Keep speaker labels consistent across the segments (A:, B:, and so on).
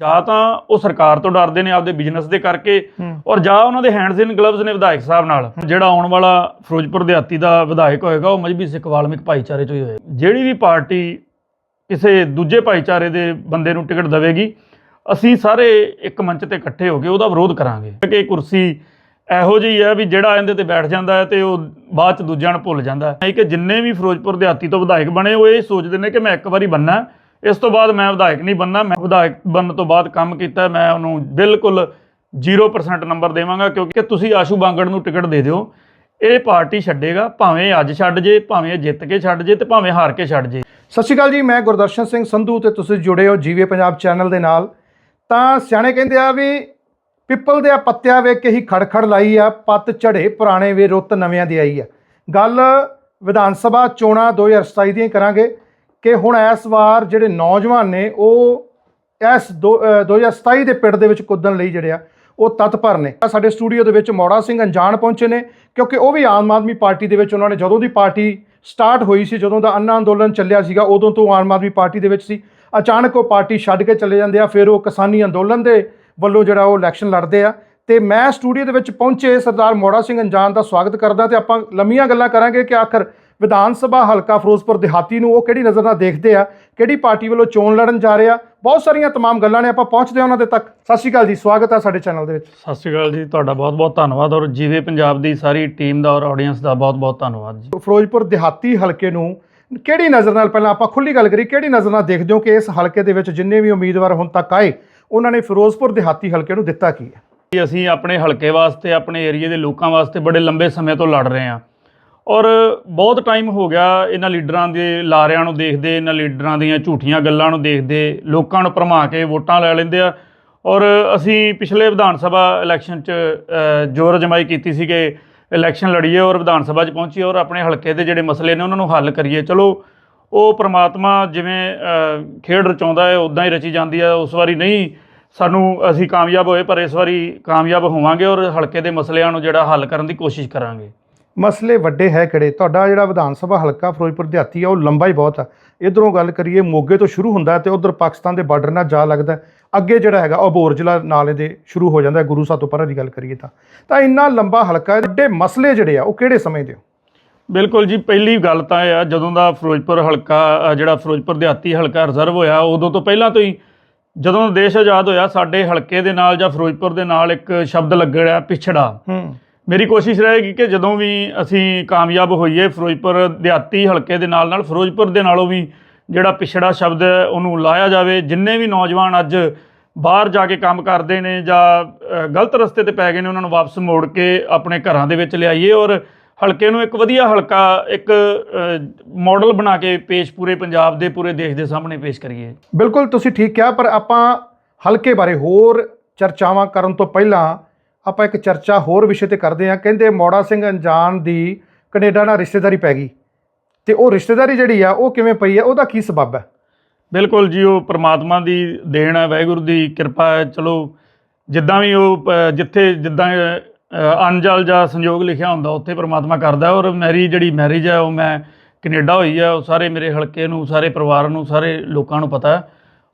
A: ਜਾਂ ਤਾਂ ਉਹ ਸਰਕਾਰ ਤੋਂ ਡਰਦੇ ਨੇ ਆਪਦੇ ਬਿਜ਼ਨਸ ਦੇ ਕਰਕੇ। ਔਰ ਜਾਂ ਉਹਨਾਂ ਦੇ ਹੈਂਡਸ ਇਨ ਗਲਵਜ਼ ਨੇ ਵਿਧਾਇਕ ਸਾਹਿਬ ਨਾਲ ਜਿਹੜਾ ਆਉਣ ਵਾਲਾ ਫਿਰੋਜ਼ਪੁਰ ਦਿਹਾਤੀ ਦਾ ਵਿਧਾਇਕ ਹੋਏਗਾ ਉਹ ਮਜਬੀ ਸਿੱਖ ਵਾਲਮਿਕ ਭਾਈਚਾਰੇ ਚੋਂ ਹੀ ਹੋਏਗਾ। ਜਿਹੜੀ ਵੀ ਪਾਰਟੀ ਕਿਸੇ ਦੂਜੇ ਭਾਈਚਾਰੇ ਦੇ ਬੰਦੇ ਨੂੰ ਟਿਕਟ ਦੇਵੇਗੀ ਅਸੀਂ ਸਾਰੇ ਇੱਕ ਮੰਚ ਤੇ ਇਕੱਠੇ ਹੋ ਕੇ ਉਹਦਾ ਵਿਰੋਧ ਕਰਾਂਗੇ। ਕਿ ਕੁਰਸੀ ਇਹੋ ਜਿਹੀ ਹੈ ਵੀ ਜਿਹੜਾ ਇਹਦੇ ਤੇ ਬੈਠ ਜਾਂਦਾ ਹੈ ਤੇ ਉਹ ਬਾਅਦ ਚ ਦੂਜਿਆਂ ਨੂੰ ਭੁੱਲ ਜਾਂਦਾ ਹੈ। ਕਿ ਜਿੰਨੇ ਵੀ ਫਿਰੋਜ਼ਪੁਰ ਦਿਹਾਤੀ ਤੋਂ ਵਿਧਾਇਕ ਬਣੇ ਉਹ ਇਹ ਸੋਚਦੇ ਨੇ ਕਿ ਮੈਂ ਇੱਕ ਵਾਰੀ ਬੰਨਾ ਇਸ ਤੋਂ ਬਾਅਦ ਮੈਂ ਵਿਧਾਇਕ ਨਹੀਂ ਬੰਨਾ ਮੈਂ ਵਿਧਾਇਕ ਬਣਨ ਤੋਂ ਬਾਅਦ ਕੰਮ ਕੀਤਾ, ਮੈਂ ਉਹਨੂੰ ਬਿਲਕੁਲ 0% ਨੰਬਰ ਦੇਵਾਂਗਾ, ਕਿਉਂਕਿ ਤੁਸੀਂ ਆਸ਼ੂ ਬਾਂਗੜ ਨੂੰ ਟਿਕਟ ਦੇ ਦਿਓ। ਇਹ ਪਾਰਟੀ ਛੱਡੇਗਾ, ਭਾਵੇਂ ਅੱਜ ਛੱਡ ਜੇ, ਭਾਵੇਂ ਇਹ ਜਿੱਤ ਕੇ ਛੱਡ ਜੇ ਤੇ ਭਾਵੇਂ ਹਾਰ ਕੇ ਛੱਡ ਜੇ।
B: ਸਤਿ ਸ਼੍ਰੀ ਅਕਾਲ ਜੀ, ਮੈਂ ਗੁਰਦਰਸ਼ਨ ਸਿੰਘ ਸੰਧੂ ਤੇ ਤੁਸੀਂ ਜੁੜੇ ਹੋ ਜੀਵੇ ਪੰਜਾਬ ਚੈਨਲ ਦੇ ਨਾਲ। ਤਾਂ ਸਿਆਣੇ ਕਹਿੰਦੇ ਆ ਵੀ ਪਿੱਪਲ ਦੇ ਪੱਤਿਆਂ ਵੇਖ ਕੇ ਹੀ ਖੜਖੜ ਲਾਈ ਆ, ਪੱਤ ਝੜੇ ਪੁਰਾਣੇ ਵੇ ਰੁੱਤ ਨਵਿਆਂ ਦੀ ਆਈ ਆ। ਗੱਲ ਵਿਧਾਨ ਸਭਾ ਚੋਣਾਂ 2027 ਦੀਆਂ ਕਰਾਂਗੇ। ਕਿ ਹੁਣ ਇਸ ਵਾਰ ਜਿਹੜੇ ਨੌਜਵਾਨ ਨੇ ਉਹ ਇਸ ਦੋ- ਅ, 2027 ਦੇ ਪਿੜ ਦੇ ਵਿੱਚ ਕੁੱਦਣ ਲਈ ਜਿਹੜੇ ਆ ਉਹ ਤਤਪਰ ਨੇ। ਸਾਡੇ ਸਟੂਡੀਓ ਦੇ ਵਿੱਚ ਮੌੜਾ ਸਿੰਘ ਅਣਜਾਣ ਪਹੁੰਚੇ ਨੇ ਕਿਉਂਕਿ ਉਹ ਵੀ ਆਮ ਆਦਮੀ ਪਾਰਟੀ ਦੇ ਵਿੱਚ ਉਹਨਾਂ ਨੇ ਜਦੋਂ ਦੀ ਪਾਰਟੀ ਸਟਾਰਟ ਹੋਈ ਸੀ ਜਦੋਂ ਦਾ ਅੰਨਾ ਅੰਦੋਲਨ ਚੱਲਿਆ ਸੀਗਾ ਉਦੋਂ ਤੋਂ ਆਮ ਆਦਮੀ ਪਾਰਟੀ ਦੇ ਵਿੱਚ ਸੀ। ਅਚਾਨਕ ਉਹ ਪਾਰਟੀ ਛੱਡ ਕੇ ਚਲੇ ਜਾਂਦੇ ਆ ਫਿਰ ਉਹ ਕਿਸਾਨੀ ਅੰਦੋਲਨ ਦੇ ਵੱਲੋਂ ਜਿਹੜਾ ਉਹ ਇਲੈਕਸ਼ਨ ਲੜਦੇ ਆ। ਤੇ ਮੈਂ ਸਟੂਡੀਓ ਦੇ ਵਿੱਚ ਪਹੁੰਚੇ ਸਰਦਾਰ ਮੋੜਾ ਸਿੰਘ ਅਣਜਾਣ ਦਾ ਸਵਾਗਤ ਕਰਦਾ ਤੇ ਆਪਾਂ ਲੰਮੀਆਂ ਗੱਲਾਂ ਕਰਾਂਗੇ ਕਿ ਆਖਰ ਵਿਧਾਨ ਸਭਾ ਹਲਕਾ ਫਿਰੋਜ਼ਪੁਰ ਦਿਹਾਤੀ ਨੂੰ ਉਹ ਕਿਹੜੀ ਨਜ਼ਰ ਨਾਲ ਦੇਖਦੇ ਆ? ਕਿਹੜੀ ਪਾਰਟੀ ਵੱਲੋਂ ਚੋਣ ਲੜਨ ਜਾ ਰਹੇ ਆ? ਬਹੁਤ ਸਾਰੀਆਂ ਤਮਾਮ ਗੱਲਾਂ ਨੇ ਆਪਾਂ ਪਹੁੰਚਦੇ ਆ ਉਹਨਾਂ ਦੇ ਤੱਕ। ਸਤਿ ਸ਼੍ਰੀ ਅਕਾਲ ਜੀ ਸਵਾਗਤ ਹੈ ਸਾਡੇ ਚੈਨਲ ਦੇ ਵਿੱਚ।
A: ਸਤਿ ਸ਼੍ਰੀ ਅਕਾਲ ਜੀ ਤੁਹਾਡਾ ਬਹੁਤ ਬਹੁਤ ਧੰਨਵਾਦ ਔਰ ਜੀਵੇ ਪੰਜਾਬ ਦੀ ਸਾਰੀ ਟੀਮ ਦਾ ਔਰ ਆਡੀਅנס ਦਾ ਬਹੁਤ ਬਹੁਤ ਧੰਨਵਾਦ ਜੀ।
B: ਫਿਰੋਜ਼ਪੁਰ ਦਿਹਾਤੀ ਹਲਕੇ ਨੂੰ ਕਿਹੜੀ ਨਜ਼ਰ ਨਾਲ ਪਹਿਲਾਂ ਆਪਾਂ ਖੁੱਲੀ ਗੱਲ ਕਰੀ ਕਿਹੜੀ ਨਜ਼ਰ ਨਾਲ ਦੇਖਦੇ ਹੋ ਕਿ ਇਸ ਹਲਕੇ ਦੇ ਵਿੱਚ ਜਿੰਨੇ ਵੀ ਉਮੀਦਵਾਰ ਹੁਣ ਤੱਕ ਆਏ ਉਹਨਾਂ ਨੇ ਫਿਰੋਜ਼ਪੁਰ ਦਿਹਾਤੀ ਹਲਕੇ ਨੂੰ ਦਿੱਤਾ ਕੀ ਹੈ?
A: ਅਸੀਂ ਆਪਣੇ ਹਲਕੇ ਵਾਸਤੇ ਆਪਣੇ ਏਰੀਏ ਦੇ ਲੋਕਾਂ ਵਾਸਤੇ ਬੜੇ ਲੰਬੇ ਸਮੇਂ ਤੋਂ ਲੜ ਰਹੇ ਹਾਂ। ਔਰ ਬਹੁਤ ਟਾਈਮ ਹੋ ਗਿਆ ਇਹਨਾਂ ਲੀਡਰਾਂ ਦੇ ਲਾਰਿਆਂ ਨੂੰ ਦੇਖਦੇ, ਇਹਨਾਂ ਲੀਡਰਾਂ ਦੀਆਂ ਝੂਠੀਆਂ ਗੱਲਾਂ ਨੂੰ ਦੇਖਦੇ, ਲੋਕਾਂ ਨੂੰ ਭਰਮਾ ਕੇ ਵੋਟਾਂ ਲੈ ਲੈਂਦੇ ਆ। ਔਰ ਅਸੀਂ ਪਿਛਲੇ ਵਿਧਾਨ ਸਭਾ ਇਲੈਕਸ਼ਨ 'ਚ ਜ਼ੋਰ ਜਮਾਈ ਕੀਤੀ ਸੀ ਕਿ ਇਲੈਕਸ਼ਨ ਲੜੀਏ ਔਰ ਵਿਧਾਨ ਸਭਾ 'ਚ ਪਹੁੰਚੀਏ ਔਰ ਆਪਣੇ ਹਲਕੇ ਦੇ ਜਿਹੜੇ ਮਸਲੇ ਨੇ ਉਹਨਾਂ ਨੂੰ ਹੱਲ ਕਰੀਏ। ਚਲੋ, ਉਹ ਪ੍ਰਮਾਤਮਾ ਜਿਵੇਂ ਖੇਡ ਰਚਾਉਂਦਾ ਹੈ ਉਦਾਂ ਹੀ ਰਚੀ ਜਾਂਦੀ ਹੈ, ਉਸ ਵਾਰੀ ਨਹੀਂ। ਸਾਨੂੰ ਅਸੀਂ ਕਾਮਯਾਬ ਹੋਏ, ਪਰ ਇਸ ਵਾਰੀ ਕਾਮਯਾਬ ਹੋਵਾਂਗੇ ਔਰ ਹਲਕੇ ਦੇ ਮਸਲਿਆਂ ਨੂੰ ਜਿਹੜਾ ਹੱਲ ਕਰਨ ਦੀ ਕੋਸ਼ਿਸ਼ ਕਰਾਂਗੇ।
B: ਮਸਲੇ ਵੱਡੇ ਹੈ ਕਿਹੜੇ? ਤੁਹਾਡਾ ਜਿਹੜਾ ਵਿਧਾਨ ਸਭਾ ਹਲਕਾ ਫਿਰੋਜ਼ਪੁਰ ਦਿਹਾਤੀ ਆ ਉਹ ਲੰਬਾ ਹੀ ਬਹੁਤ ਆ। ਇਧਰੋਂ ਗੱਲ ਕਰੀਏ ਮੋਗੇ ਤੋਂ ਸ਼ੁਰੂ ਹੁੰਦਾ ਤੇ ਉਧਰ ਪਾਕਿਸਤਾਨ ਦੇ ਬਾਰਡਰ ਨਾਲ ਜਾ ਲੱਗਦਾ। ਅੱਗੇ ਜਿਹੜਾ ਹੈਗਾ ਅਬੋਰ ਜ਼ਿਲ੍ਹਾ ਨਾਲ ਇਹਦੇ ਸ਼ੁਰੂ ਹੋ ਜਾਂਦਾ ਗੁਰੂ ਸਾਹਿਬ ਤੋਂ ਪਰਾਂ ਦੀ ਗੱਲ ਕਰੀਏ ਤਾਂ। ਤਾਂ ਇੰਨਾ ਲੰਬਾ ਹਲਕਾ ਹੈ ਵੱਡੇ ਮਸਲੇ ਜਿਹੜੇ ਆ ਉਹ ਕਿਹੜੇ ਸਮਝਦੇ ਹੋ?
A: ਬਿਲਕੁਲ ਜੀ ਪਹਿਲੀ ਗੱਲ ਤਾਂ ਇਹ ਆ ਜਦੋਂ ਦਾ ਫਿਰੋਜ਼ਪੁਰ ਹਲਕਾ ਜਿਹੜਾ ਫਿਰੋਜ਼ਪੁਰ ਦਿਹਾਤੀ ਹਲਕਾ ਰਿਜ਼ਰਵ ਹੋਇਆ ਉਦੋਂ ਤੋਂ ਪਹਿਲਾਂ ਤੋਂ ਹੀ ਜਦੋਂ ਦੇਸ਼ ਆਜ਼ਾਦ ਹੋਇਆ ਸਾਡੇ ਹਲਕੇ ਦੇ ਨਾਲ ਜਾਂ ਫਿਰੋਜ਼ਪੁਰ ਦੇ ਨਾਲ ਇੱਕ ਸ਼ਬਦ ਲੱਗਿਆ ਪਿਛੜਾ।
B: ਹੂੰ।
A: ਮੇਰੀ ਕੋਸ਼ਿਸ਼ ਰਹੇਗੀ ਕਿ ਜਦੋਂ ਵੀ ਅਸੀਂ ਕਾਮਯਾਬ ਹੋਈਏ ਫਿਰੋਜ਼ਪੁਰ ਦਿਹਾਤੀ ਹਲਕੇ ਦੇ ਨਾਲ ਨਾਲ ਫਿਰੋਜ਼ਪੁਰ ਦੇ ਨਾਲੋਂ ਵੀ ਜਿਹੜਾ ਪਿਛੜਾ ਸ਼ਬਦ ਹੈ, ਉਹਨੂੰ ਲਾਇਆ ਜਾਵੇ। ਜਿੰਨੇ ਵੀ ਨੌਜਵਾਨ ਅੱਜ ਬਾਹਰ ਜਾ ਕੇ ਕੰਮ ਕਰਦੇ ਨੇ ਜਾਂ ਗਲਤ ਰਸਤੇ ਤੇ ਪੈ ਗਏ ਨੇ, ਉਹਨਾਂ ਨੂੰ ਵਾਪਸ ਮੋੜ ਕੇ ਆਪਣੇ ਘਰਾਂ ਦੇ ਵਿੱਚ ਲਿਆਈਏ ਔਰ ਹਲਕੇ ਨੂੰ ਇੱਕ ਵਧੀਆ ਹਲਕਾ, ਇੱਕ ਮਾਡਲ ਬਣਾ ਕੇ ਪੇਸ਼ ਪੂਰੇ ਪੰਜਾਬ ਦੇ, ਪੂਰੇ ਦੇਸ਼ ਦੇ ਸਾਹਮਣੇ ਪੇਸ਼ ਕਰੀਏ।
B: ਬਿਲਕੁਲ, ਤੁਸੀਂ ਠੀਕ ਕਿਹਾ, ਪਰ ਆਪਾਂ ਹਲਕੇ ਬਾਰੇ ਹੋਰ ਚਰਚਾਵਾਂ ਕਰਨ ਤੋਂ ਪਹਿਲਾਂ ਆਪਾਂ ਇੱਕ ਚਰਚਾ ਹੋਰ ਵਿਸ਼ੇ ਤੇ ਕਰਦੇ ਹਾਂ। ਕਹਿੰਦੇ ਮੋੜਾ ਸਿੰਘ ਅਣਜਾਣ ਦੀ ਕੈਨੇਡਾ ਨਾਲ ਰਿਸ਼ਤੇਦਾਰੀ ਪੈ ਗਈ। ਤੇ ਉਹ ਰਿਸ਼ਤੇਦਾਰੀ ਜਿਹੜੀ ਆ ਉਹ ਕਿਵੇਂ ਪਈ ਆ? ਉਹਦਾ ਕੀ ਸਬਬ ਹੈ
A: ਬਿਲਕੁਲ ਜੀ ਉਹ ਪ੍ਰਮਾਤਮਾ ਦੀ ਦੇਣ ਹੈ ਵਾਹਿਗੁਰੂ ਦੀ ਕਿਰਪਾ ਹੈ ਚਲੋ ਜਿੱਦਾਂ ਵੀ ਉਹ ਜਿੱਥੇ ਜਿੱਦਾਂ ਅ, ਅਨਜਲ ਜਾਂ ਸੰਯੋਗ ਲਿਖਿਆ ਹੁੰਦਾ ਉੱਥੇ ਪ੍ਰਮਾਤਮਾ ਕਰਦਾ ਔਰ ਮੇਰੀ ਜਿਹੜੀ ਮੈਰਿਜ ਹੈ ਉਹ ਮੈਂ ਕੈਨੇਡਾ ਹੋਈ ਹੈ ਉਹ ਸਾਰੇ ਮੇਰੇ ਹਲਕੇ ਨੂੰ ਸਾਰੇ ਪਰਿਵਾਰ ਨੂੰ ਸਾਰੇ ਲੋਕਾਂ ਨੂੰ ਪਤਾ ਹੈ।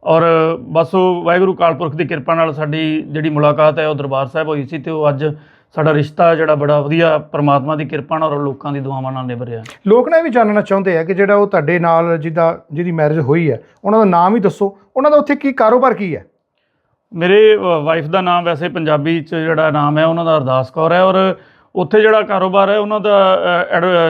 A: ਔਰ ਬਸ ਉਹ ਵਾਹਿਗੁਰੂ ਕਾਲਪੁਰਖ ਦੀ ਕਿਰਪਾ ਨਾਲ ਸਾਡੀ ਜਿਹੜੀ ਮੁਲਾਕਾਤ ਹੈ ਉਹ ਦਰਬਾਰ ਸਾਹਿਬ ਹੋਈ ਸੀ ਤੇ ਉਹ ਅੱਜ ਸਾਡਾ ਰਿਸ਼ਤਾ ਜਿਹੜਾ ਬੜਾ ਵਧੀਆ ਪ੍ਰਮਾਤਮਾ ਦੀ ਕਿਰਪਾ ਨਾਲ ਔਰ ਲੋਕਾਂ ਦੀ ਦੁਆਵਾਂ ਨਾਲ ਨਿਭ ਰਿਹਾ।
B: ਲੋਕ ਨਾ ਇਹ ਵੀ ਜਾਣਨਾ ਚਾਹੁੰਦੇ ਆ ਕਿ ਜਿਹੜਾ ਉਹ ਤੁਹਾਡੇ ਨਾਲ ਜਿਹਦਾ ਜਿਹਦੀ ਮੈਰਿਜ ਹੋਈ ਹੈ ਉਹਨਾਂ ਦਾ ਨਾਮ ਹੀ ਦੱਸੋ ਉਹਨਾਂ ਦਾ ਉੱਥੇ ਕੀ ਕਾਰੋਬਾਰ ਕੀ ਹੈ?
A: ਮੇਰੇ ਵਾਈਫ ਦਾ ਨਾਮ ਵੈਸੇ ਪੰਜਾਬੀ ਚ ਜਿਹੜਾ ਨਾਮ ਹੈ ਉਹਨਾਂ ਦਾ ਅਰਦਾਸ ਕੌਰ ਹੈ ਔਰ ਉੱਥੇ ਜਿਹੜਾ ਕਾਰੋਬਾਰ ਹੈ ਉਹਨਾਂ ਦਾ